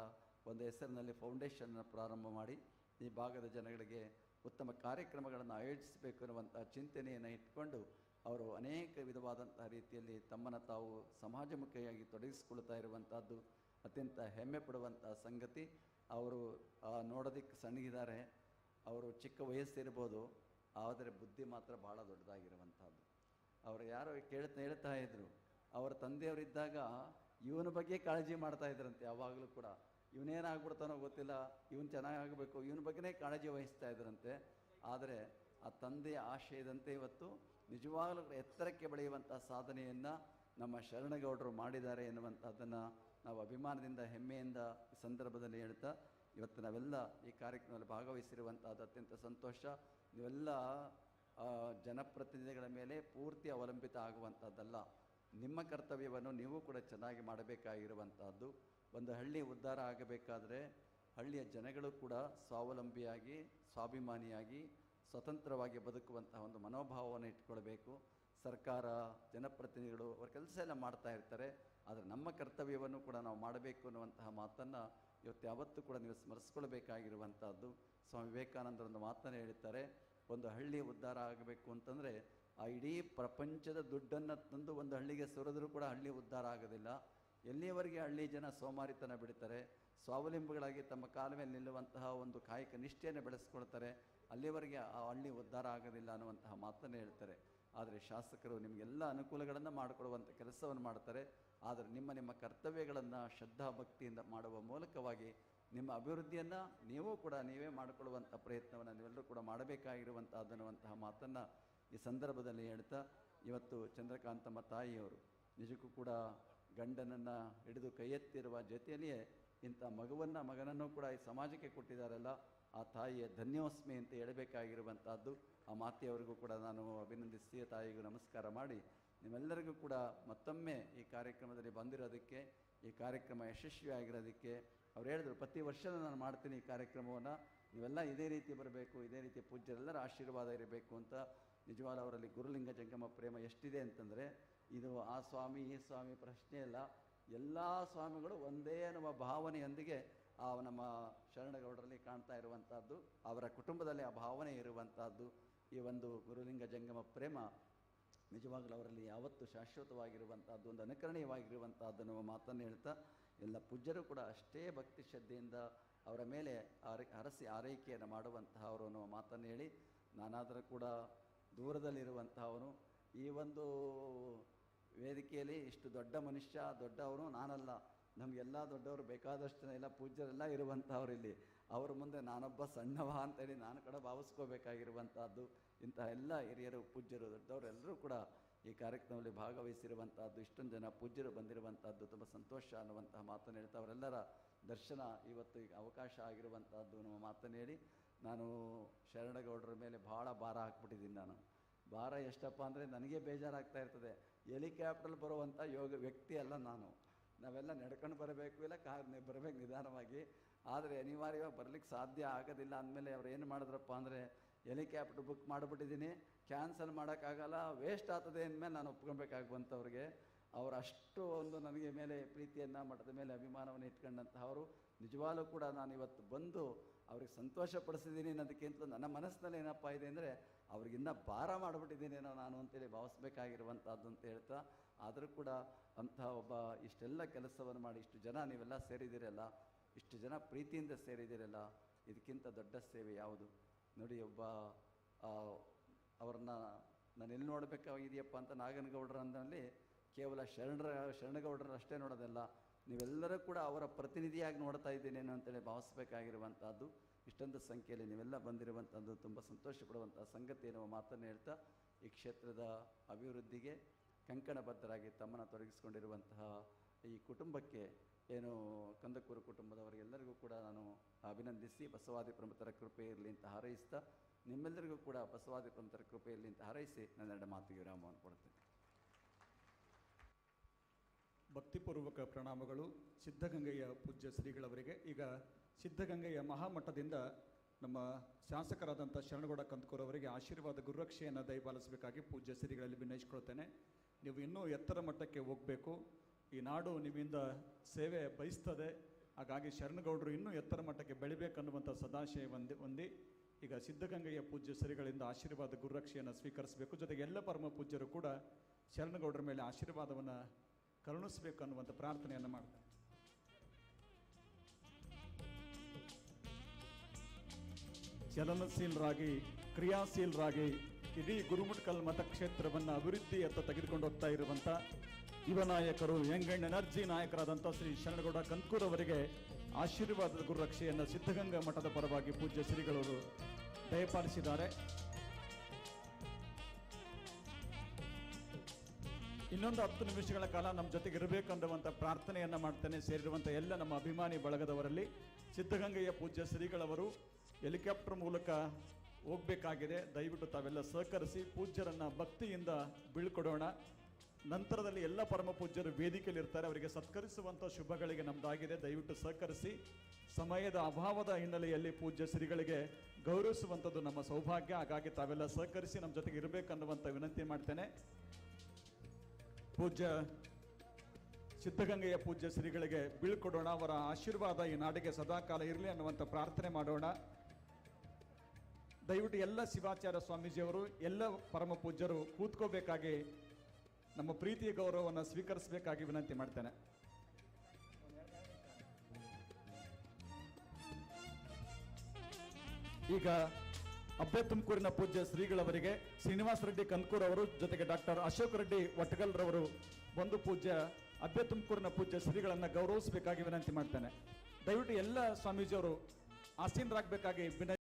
ಒಂದು ಹೆಸರಿನಲ್ಲಿ ಫೌಂಡೇಶನ್ನ ಪ್ರಾರಂಭ ಮಾಡಿ ಈ ಭಾಗದ ಜನಗಳಿಗೆ ಉತ್ತಮ ಕಾರ್ಯಕ್ರಮಗಳನ್ನು ಆಯೋಜಿಸಬೇಕು ಅನ್ನುವಂಥ ಚಿಂತನೆಯನ್ನು ಇಟ್ಟುಕೊಂಡು ಅವರು ಅನೇಕ ವಿಧವಾದಂಥ ರೀತಿಯಲ್ಲಿ ತಮ್ಮನ್ನು ತಾವು ಸಮಾಜಮುಖಿಯಾಗಿ ತೊಡಗಿಸಿಕೊಳ್ತಾ ಇರುವಂಥದ್ದು ಅತ್ಯಂತ ಹೆಮ್ಮೆ ಪಡುವಂಥ ಸಂಗತಿ. ಅವರು ನೋಡೋದಕ್ಕೆ ಸಣ್ಣಗಿದ್ದಾರೆ. ಅವರು ಚಿಕ್ಕ ವಯಸ್ಸಿರ್ಬೋದು, ಆದರೆ ಬುದ್ಧಿ ಮಾತ್ರ ಭಾಳ ದೊಡ್ಡದಾಗಿರುವಂಥದ್ದು. ಅವರು ಯಾರೋ ಕೇಳ್ತಾ ಹೇಳ್ತಾ ಇದ್ದರು ಅವರ ತಂದೆಯವರಿದ್ದಾಗ ಇವನ ಬಗ್ಗೆ ಕಾಳಜಿ ಮಾಡ್ತಾ ಇದ್ರಂತೆ, ಯಾವಾಗಲೂ ಕೂಡ. ಇವನೇನಾಗ್ಬಿಡ್ತಾನೋ ಗೊತ್ತಿಲ್ಲ, ಇವನು ಚೆನ್ನಾಗಾಗಬೇಕು ಇವನ ಬಗ್ಗೆನೇ ಕಾಳಜಿ ವಹಿಸ್ತಾ ಇದ್ರಂತೆ. ಆದರೆ ಆ ತಂದೆಯ ಆಶಯದಂತೆ ಇವತ್ತು ನಿಜವಾಗಲೂ ಎತ್ತರಕ್ಕೆ ಬೆಳೆಯುವಂಥ ಸಾಧನೆಯನ್ನು ನಮ್ಮ ಶರಣಗೌಡರು ಮಾಡಿದ್ದಾರೆ ಎನ್ನುವಂಥದ್ದನ್ನು ನಾವು ಅಭಿಮಾನದಿಂದ, ಹೆಮ್ಮೆಯಿಂದ ಸಂದರ್ಭದಲ್ಲಿ ಹೇಳ್ತಾ ಇವತ್ತು ನಾವೆಲ್ಲ ಈ ಕಾರ್ಯಕ್ರಮದಲ್ಲಿ ಭಾಗವಹಿಸಿರುವಂಥದ್ದು ಅತ್ಯಂತ ಸಂತೋಷ. ನೀವೆಲ್ಲ ಜನಪ್ರತಿನಿಧಿಗಳ ಮೇಲೆ ಪೂರ್ತಿ ಅವಲಂಬಿತ ಆಗುವಂಥದ್ದಲ್ಲ ನಿಮ್ಮ ಕರ್ತವ್ಯವನ್ನು ನೀವು ಕೂಡ ಚೆನ್ನಾಗಿ ಮಾಡಬೇಕಾಗಿರುವಂಥದ್ದು ಒಂದು ಹಳ್ಳಿ ಉದ್ಧಾರ ಆಗಬೇಕಾದರೆ ಹಳ್ಳಿಯ ಜನಗಳು ಕೂಡ ಸ್ವಾವಲಂಬಿಯಾಗಿ, ಸ್ವಾಭಿಮಾನಿಯಾಗಿ, ಸ್ವತಂತ್ರವಾಗಿ ಬದುಕುವಂತಹ ಒಂದು ಮನೋಭಾವವನ್ನು ಇಟ್ಕೊಳ್ಬೇಕು ಸರ್ಕಾರ, ಜನಪ್ರತಿನಿಧಿಗಳು ಅವರ ಕೆಲಸ ಎಲ್ಲ ಮಾಡ್ತಾ ಇರ್ತಾರೆ. ಆದರೆ ನಮ್ಮ ಕರ್ತವ್ಯವನ್ನು ಕೂಡ ನಾವು ಮಾಡಬೇಕು ಅನ್ನುವಂತಹ ಮಾತನ್ನು ಇವತ್ತು ಯಾವತ್ತೂ ಕೂಡ ನೀವು ಸ್ಮರಿಸ್ಕೊಳ್ಬೇಕಾಗಿರುವಂಥದ್ದು. ಸ್ವಾಮಿ ವಿವೇಕಾನಂದರೊಂದು ಮಾತನ್ನು ಹೇಳ್ತಾರೆ ಒಂದು ಹಳ್ಳಿ ಉದ್ಧಾರ ಆಗಬೇಕು ಅಂತಂದರೆ ಆ ಇಡೀ ಪ್ರಪಂಚದ ದುಡ್ಡನ್ನು ತಂದು ಒಂದು ಹಳ್ಳಿಗೆ ಸುರಿದ್ರೂ ಕೂಡ ಹಳ್ಳಿ ಉದ್ಧಾರ ಆಗೋದಿಲ್ಲ. ಎಲ್ಲಿಯವರೆಗೆ ಹಳ್ಳಿ ಜನ ಸೋಮಾರಿತನ ಬಿಡ್ತಾರೆ, ಸ್ವಾವಲಂಬಿಗಳಾಗಿ ತಮ್ಮ ಕಾಲ ಮೇಲೆ ನಿಲ್ಲುವಂತಹ ಒಂದು ಕಾಯಕ ನಿಷ್ಠೆಯನ್ನು ಬೆಳೆಸ್ಕೊಳ್ತಾರೆ, ಅಲ್ಲಿವರೆಗೆ ಆ ಹಳ್ಳಿ ಉದ್ಧಾರ ಆಗೋದಿಲ್ಲ ಅನ್ನುವಂತಹ ಮಾತನ್ನು ಹೇಳ್ತಾರೆ. ಆದರೆ ಶಾಸಕರು ನಿಮಗೆಲ್ಲ ಅನುಕೂಲಗಳನ್ನು ಮಾಡಿಕೊಡುವಂಥ ಕೆಲಸವನ್ನು ಮಾಡ್ತಾರೆ. ಆದರೆ ನಿಮ್ಮ ನಿಮ್ಮ ಕರ್ತವ್ಯಗಳನ್ನು ಶ್ರದ್ಧಾ ಭಕ್ತಿಯಿಂದ ಮಾಡುವ ಮೂಲಕವಾಗಿ ನಿಮ್ಮ ಅಭಿವೃದ್ಧಿಯನ್ನು ನೀವು ಕೂಡ ನೀವೇ ಮಾಡಿಕೊಳ್ಳುವಂಥ ಪ್ರಯತ್ನವನ್ನು ನೀವೆಲ್ಲರೂ ಕೂಡ ಮಾಡಬೇಕಾಗಿರುವಂಥದ್ದು ಅನ್ನುವಂತಹ ಮಾತನ್ನು ಈ ಸಂದರ್ಭದಲ್ಲಿ ಹೇಳ್ತಾ, ಇವತ್ತು ಚಂದ್ರಕಾಂತಮ್ಮ ತಾಯಿಯವರು ನಿಜಕ್ಕೂ ಕೂಡ ಗಂಡನನ್ನು ಹಿಡಿದು ಕೈ ಎತ್ತಿರುವ ಜೊತೆಯಲ್ಲಿಯೇ ಇಂಥ ಮಗುವನ್ನು, ಮಗನನ್ನು ಕೂಡ ಈ ಸಮಾಜಕ್ಕೆ ಕೊಟ್ಟಿದ್ದಾರಲ್ಲ, ಆ ತಾಯಿಯ ಧನ್ಯೋಸ್ಮಿ ಅಂತ ಹೇಳಬೇಕಾಗಿರುವಂಥದ್ದು ಆ ಮಾತೆಯವರಿಗೂ ಕೂಡ ನಾನು ಅಭಿನಂದಿಸಿ, ತಾಯಿಗೂ ನಮಸ್ಕಾರ ಮಾಡಿ ನಿಮ್ಮೆಲ್ಲರಿಗೂ ಕೂಡ ಮತ್ತೊಮ್ಮೆ ಈ ಕಾರ್ಯಕ್ರಮದಲ್ಲಿ ಬಂದಿರೋದಕ್ಕೆ, ಈ ಕಾರ್ಯಕ್ರಮ ಯಶಸ್ವಿಯಾಗಿರೋದಕ್ಕೆ. ಅವ್ರು ಹೇಳಿದ್ರು, ಪ್ರತಿ ವರ್ಷ ನಾನು ಮಾಡ್ತೀನಿ ಈ ಕಾರ್ಯಕ್ರಮವನ್ನು. ನೀವೆಲ್ಲ ಇದೇ ರೀತಿ ಬರಬೇಕು, ಇದೇ ರೀತಿ ಪೂಜ್ಯರೆಲ್ಲರ ಆಶೀರ್ವಾದ ಇರಬೇಕು ಅಂತ ನಿಜವಾದ ಅವರಲ್ಲಿ ಗುರುಲಿಂಗ ಜಂಗಮ ಪ್ರೇಮ ಎಷ್ಟಿದೆ ಅಂತಂದರೆ, ಇದು ಆ ಸ್ವಾಮಿ, ಈ ಸ್ವಾಮಿ ಪ್ರಶ್ನೆ ಇಲ್ಲ ಎಲ್ಲ ಸ್ವಾಮಿಗಳು ಒಂದೇ ಅನ್ನುವ ಭಾವನೆಯೊಂದಿಗೆ ಆ ನಮ್ಮ ಶರಣಗೌಡರಲ್ಲಿ ಕಾಣ್ತಾ ಇರುವಂಥದ್ದು ಅವರ ಕುಟುಂಬದಲ್ಲಿ ಆ ಭಾವನೆ ಇರುವಂಥದ್ದು ಈ ಒಂದು ಗುರುಲಿಂಗ ಜಂಗಮ ಪ್ರೇಮ ನಿಜವಾಗಲೂ ಅವರಲ್ಲಿ ಯಾವತ್ತೂ ಶಾಶ್ವತವಾಗಿರುವಂಥದ್ದು ಒಂದು ಅನುಕರಣೀಯವಾಗಿರುವಂಥದ್ದು ಅನ್ನುವ ಮಾತನ್ನು ಹೇಳ್ತಾ, ಎಲ್ಲ ಪೂಜ್ಯರು ಕೂಡ ಅಷ್ಟೇ ಭಕ್ತಿ ಶ್ರದ್ಧೆಯಿಂದ ಅವರ ಮೇಲೆ ಹರಸಿ ಆರೈಕೆಯನ್ನು ಮಾಡುವಂತಹ ಅವರು ಅನ್ನುವ ಮಾತನ್ನು ಹೇಳಿ, ನಾನಾದರೂ ಕೂಡ ದೂರದಲ್ಲಿರುವಂತಹವನು. ಈ ಒಂದು ವೇದಿಕೆಯಲ್ಲಿ ಇಷ್ಟು ದೊಡ್ಡ ಮನುಷ್ಯ, ದೊಡ್ಡವನು, ನಾನಲ್ಲ. ನಮಗೆಲ್ಲ ದೊಡ್ಡವರು ಬೇಕಾದಷ್ಟು ಎಲ್ಲ ಪೂಜ್ಯರೆಲ್ಲ ಇರುವಂಥವ್ರು ಇಲ್ಲಿ. ಅವ್ರ ಮುಂದೆ ನಾನೊಬ್ಬ ಸಣ್ಣವ ಅಂತೇಳಿ ನಾನು ಕೂಡ ಭಾವಿಸ್ಕೋಬೇಕಾಗಿರುವಂಥದ್ದು ಇಂತಹ ಎಲ್ಲ ಹಿರಿಯರು, ಪೂಜ್ಯರು, ದೊಡ್ಡವರೆಲ್ಲರೂ ಕೂಡ ಈ ಕಾರ್ಯಕ್ರಮದಲ್ಲಿ ಭಾಗವಹಿಸಿರುವಂಥದ್ದು ಇಷ್ಟೊಂದು ಜನ ಪೂಜ್ಯರು ಬಂದಿರುವಂಥದ್ದು ತುಂಬ ಸಂತೋಷ ಅನ್ನುವಂತಹ ಮಾತನ್ನು ಹೇಳ್ತಾ ಅವರೆಲ್ಲರ ದರ್ಶನ ಇವತ್ತು ಈಗ ಅವಕಾಶ ಆಗಿರುವಂಥದ್ದು ನಮ್ಮ ಮಾತನ್ನು ಹೇಳಿ ನಾನು ಶರಣಗೌಡರ ಮೇಲೆ ಭಾಳ ಭಾರ ಹಾಕ್ಬಿಟ್ಟಿದ್ದೀನಿ ನಾನು. ಭಾರ ಎಷ್ಟಪ್ಪ ಅಂದರೆ ನನಗೆ ಬೇಜಾರಾಗ್ತಾ ಇರ್ತದೆ. ಹೆಲಿಕಾಪ್ಟರ್ ಬರುವಂಥ ಯೋಗ ವ್ಯಕ್ತಿ ಅಲ್ಲ ನಾನು. ನಾವೆಲ್ಲ ನಡ್ಕೊಂಡು ಬರಬೇಕು ಇಲ್ಲ ಕಾರ್ ಬರಬೇಕು ನಿಧಾನವಾಗಿ. ಆದರೆ ಅನಿವಾರ್ಯವಾಗಿ ಬರಲಿಕ್ಕೆ ಸಾಧ್ಯ ಆಗೋದಿಲ್ಲ ಅಂದಮೇಲೆ ಅವ್ರು ಏನು ಮಾಡಿದ್ರಪ್ಪ ಅಂದರೆ ಹೆಲಿಕಾಪ್ಟರ್ ಬುಕ್ ಮಾಡಿಬಿಟ್ಟಿದ್ದೀನಿ. ಕ್ಯಾನ್ಸಲ್ ಮಾಡೋಕ್ಕಾಗಲ್ಲ ವೇಸ್ಟ್ ಆಗ್ತದೆ ಅಂದಮೇಲೆ ನಾನು ಒಪ್ಕೊಬೇಕಾಗಿ ಬಂತವ್ರಿಗೆ. ಅವರು ಅಷ್ಟು ಒಂದು ನನಗೆ ಮೇಲೆ ಪ್ರೀತಿಯನ್ನು, ಮಠದ ಮೇಲೆ ಅಭಿಮಾನವನ್ನು ಇಟ್ಕೊಂಡಂತಹವರು. ನಿಜವಾಗ್ಲೂ ಕೂಡ ನಾನು ಇವತ್ತು ಬಂದು ಅವ್ರಿಗೆ ಸಂತೋಷ ಪಡಿಸಿದ್ದೀನಿ ಅನ್ನೋದಕ್ಕಿಂತ ನನ್ನ ಮನಸ್ಸಿನಲ್ಲಿ ಏನಪ್ಪ ಇದೆ ಅಂದರೆ ಅವ್ರಿಗಿನ್ನ ಭಾರ ಮಾಡಿಬಿಟ್ಟಿದ್ದೀನೇನೋ ನಾನು ಅಂತೇಳಿ ಭಾವಿಸ್ಬೇಕಾಗಿರುವಂಥದ್ದು ಅಂತ ಹೇಳ್ತಾ, ಆದರೂ ಕೂಡ ಅಂತಹ ಒಬ್ಬ ಇಷ್ಟೆಲ್ಲ ಕೆಲಸವನ್ನು ಮಾಡಿ, ಇಷ್ಟು ಜನ ನೀವೆಲ್ಲ ಸೇರಿದ್ದೀರಲ್ಲ, ಇಷ್ಟು ಜನ ಪ್ರೀತಿಯಿಂದ ಸೇರಿದ್ದೀರಲ್ಲ, ಇದಕ್ಕಿಂತ ದೊಡ್ಡ ಸೇವೆ ಯಾವುದು? ನೋಡಿ ಒಬ್ಬ ಅವ್ರನ್ನ ನಾನು ಎಲ್ಲಿ ನೋಡಬೇಕಾಗಿದೆಯಪ್ಪ ಅಂತ ನಾಗನಗೌಡರ ಅಂದಲ್ಲಿ ಕೇವಲ ಶರಣರ ಶರಣಗೌಡರ ಅಷ್ಟೇ ನೋಡೋದಲ್ಲ, ನೀವೆಲ್ಲರೂ ಕೂಡ ಅವರ ಪ್ರತಿನಿಧಿಯಾಗಿ ನೋಡ್ತಾ ಇದ್ದೀನೇನೋ ಅಂತೇಳಿ ಭಾವಿಸ್ಬೇಕಾಗಿರುವಂಥದ್ದು ಇಷ್ಟೊಂದು ಸಂಖ್ಯೆಯಲ್ಲಿ ನೀವೆಲ್ಲ ಬಂದಿರುವಂಥದ್ದು ತುಂಬ ಸಂತೋಷ ಪಡುವಂಥ ಸಂಗತಿ ಎನ್ನುವ ಮಾತನ್ನು ಹೇಳ್ತಾ ಈ ಕ್ಷೇತ್ರದ ಅಭಿವೃದ್ಧಿಗೆ ಕಂಕಣಬದ್ಧರಾಗಿ ತಮ್ಮನ್ನು ತೊಡಗಿಸಿಕೊಂಡಿರುವಂತಹ ಈ ಕುಟುಂಬಕ್ಕೆ ಏನು ಕಂದಕೂರು ಕುಟುಂಬದವರಿಗೆಲ್ಲರಿಗೂ ಕೂಡ ನಾನು ಅಭಿನಂದಿಸಿ, ಬಸವಾದಿ ಪ್ರಮುಖರ ಇರಲಿ ಅಂತ ಹಾರೈಸ್ತಾ, ನಿಮ್ಮೆಲ್ಲರಿಗೂ ಕೂಡ ಬಸವಾದಿ ಪ್ರಮುಖರ ಇರಲಿ ಅಂತ ಹಾರೈಸಿ ನನ್ನೆರಡು ಮಾತಿಗೆ ವಿರಾಮವನ್ನು ಕೊಡ್ತೇನೆ ಭಕ್ತಿಪೂರ್ವಕ ಪ್ರಣಾಮಗಳು ಸಿದ್ಧಗಂಗೆಯ ಪೂಜ್ಯ ಶ್ರೀಗಳವರಿಗೆ. ಈಗ ಸಿದ್ಧಗಂಗೆಯ ಮಹಾಮಠದಿಂದ ನಮ್ಮ ಶಾಸಕರಾದಂಥ ಶರಣಗೌಡ ಕಂದಕೂರವರಿಗೆ ಆಶೀರ್ವಾದ ಗುರುರಕ್ಷೆಯನ್ನು ದಯಪಾಲಿಸಬೇಕಾಗಿ ಪೂಜ್ಯ ಶ್ರೀಗಳಲ್ಲಿ ವಿನಯಿಸ್ಕೊಳ್ತೇನೆ. ನೀವು ಇನ್ನೂ ಎತ್ತರ ಮಟ್ಟಕ್ಕೆ ಹೋಗಬೇಕು. ಈ ನಾಡು ನಿಮ್ಮಿಂದ ಸೇವೆ ಬಯಸ್ತದೆ. ಹಾಗಾಗಿ ಶರಣಗೌಡರು ಇನ್ನೂ ಎತ್ತರ ಮಟ್ಟಕ್ಕೆ ಬೆಳಿಬೇಕನ್ನುವಂಥ ಸದಾಶಯ ಹೊಂದಿ ಹೊಂದಿ ಈಗ ಸಿದ್ಧಗಂಗೆಯ ಪೂಜ್ಯ ಶ್ರೀಗಳಿಂದ ಆಶೀರ್ವಾದ ಗುರುರಕ್ಷೆಯನ್ನು ಸ್ವೀಕರಿಸಬೇಕು. ಜೊತೆಗೆ ಎಲ್ಲ ಪರಮ ಪೂಜ್ಯರು ಕೂಡ ಶರಣಗೌಡರ ಮೇಲೆ ಆಶೀರ್ವಾದವನ್ನು ಕರುಣಿಸಬೇಕು ಅನ್ನುವಂಥ ಪ್ರಾರ್ಥನೆಯನ್ನು ಮಾಡ್ತಾರೆ. ಚಲನಶೀಲರಾಗಿ, ಕ್ರಿಯಾಶೀಲರಾಗಿ ಇಡೀ ಗುರುಮುಟ್ಕಲ್ ಮತಕ್ಷೇತ್ರವನ್ನು ಅಭಿವೃದ್ಧಿಯತ್ತ ತೆಗೆದುಕೊಂಡು ಹೋಗ್ತಾ ಇರುವಂಥ ಯುವ ನಾಯಕರು ಯಂಗ್ ಅಂಡ್ ಎನರ್ಜಿ ನಾಯಕರಾದಂಥ ಶ್ರೀ ಶರಣಗೌಡ ಕಂಕೂರ್ ಅವರಿಗೆ ಆಶೀರ್ವಾದದ ಗುರುರಕ್ಷೆಯನ್ನು ಸಿದ್ಧಗಂಗಾ ಮಠದ ಪರವಾಗಿ ಪೂಜ್ಯ ಶ್ರೀಗಳವರು ದಯಪಾಲಿಸಿದ್ದಾರೆ. ಇನ್ನೊಂದು ಹತ್ತು ನಿಮಿಷಗಳ ಕಾಲ ನಮ್ಮ ಜೊತೆಗೆ ಇರಬೇಕನ್ನುವಂಥ ಪ್ರಾರ್ಥನೆಯನ್ನು ಮಾಡ್ತೇನೆ. ಸೇರಿರುವಂಥ ಎಲ್ಲ ನಮ್ಮ ಅಭಿಮಾನಿ ಬಳಗದವರಲ್ಲಿ ಸಿದ್ಧಗಂಗೆಯ ಪೂಜ್ಯ ಶ್ರೀಗಳವರು ಹೆಲಿಕಾಪ್ಟರ್ ಮೂಲಕ ಹೋಗಬೇಕಾಗಿದೆ. ದಯವಿಟ್ಟು ತಾವೆಲ್ಲ ಸಹಕರಿಸಿ ಪೂಜ್ಯರನ್ನ ಭಕ್ತಿಯಿಂದ ಬೀಳ್ಕೊಡೋಣ. ನಂತರದಲ್ಲಿ ಎಲ್ಲ ಪರಮ ಪೂಜ್ಯರು ವೇದಿಕೆಯಲ್ಲಿ ಇರ್ತಾರೆ ಅವರಿಗೆ ಸತ್ಕರಿಸುವಂಥ ಶುಭಗಳಿಗೆ ನಮ್ದಾಗಿದೆ. ದಯವಿಟ್ಟು ಸಹಕರಿಸಿ. ಸಮಯದ ಅಭಾವದ ಹಿನ್ನೆಲೆಯಲ್ಲಿ ಪೂಜ್ಯ ಶ್ರೀಗಳಿಗೆ ಗೌರವಿಸುವಂಥದ್ದು ನಮ್ಮ ಸೌಭಾಗ್ಯ. ಹಾಗಾಗಿ ತಾವೆಲ್ಲ ಸಹಕರಿಸಿ ನಮ್ಮ ಜೊತೆಗೆ ಇರಬೇಕನ್ನುವಂಥ ವಿನಂತಿ ಮಾಡ್ತೇನೆ. ಪೂಜ್ಯ ಸಿದ್ಧಗಂಗೆಯ ಪೂಜ್ಯ ಶ್ರೀಗಳಿಗೆ ಬೀಳ್ಕೊಡೋಣ ಅವರ ಆಶೀರ್ವಾದ ಈ ನಾಡಿಗೆ ಸದಾಕಾಲ ಇರಲಿ ಅನ್ನುವಂಥ ಪ್ರಾರ್ಥನೆ ಮಾಡೋಣ. ದಯವಿಟ್ಟು ಎಲ್ಲ ಶಿವಾಚಾರ್ಯ ಸ್ವಾಮೀಜಿಯವರು, ಎಲ್ಲ ಪರಮ ಪೂಜ್ಯರು ಕೂತ್ಕೋಬೇಕಾಗಿ ನಮ್ಮ ಪ್ರೀತಿಯ ಗೌರವವನ್ನು ಸ್ವೀಕರಿಸಬೇಕಾಗಿ ವಿನಂತಿ ಮಾಡ್ತೇನೆ. ಈಗ ಅಬ್ಬೆ ತುಮಕೂರಿನ ಪೂಜ್ಯ ಶ್ರೀಗಳವರಿಗೆ ಶ್ರೀನಿವಾಸ ರೆಡ್ಡಿ ಕನ್ಕೂರ್ ಅವರು ಜೊತೆಗೆ ಡಾಕ್ಟರ್ ಅಶೋಕ್ ರೆಡ್ಡಿ ವಟ್ಗಲ್ ರವರು ಒಂದು ಪೂಜ್ಯ ಅಬ್ಬೆ ತುಮಕೂರಿನ ಪೂಜ್ಯ ಶ್ರೀಗಳನ್ನ ಗೌರವಿಸಬೇಕಾಗಿ ವಿನಂತಿ ಮಾಡ್ತೇನೆ. ದಯವಿಟ್ಟು ಎಲ್ಲ ಸ್ವಾಮೀಜಿಯವರು ಆಸೀನರಾಗಬೇಕಾಗಿ ವಿನಂತಿ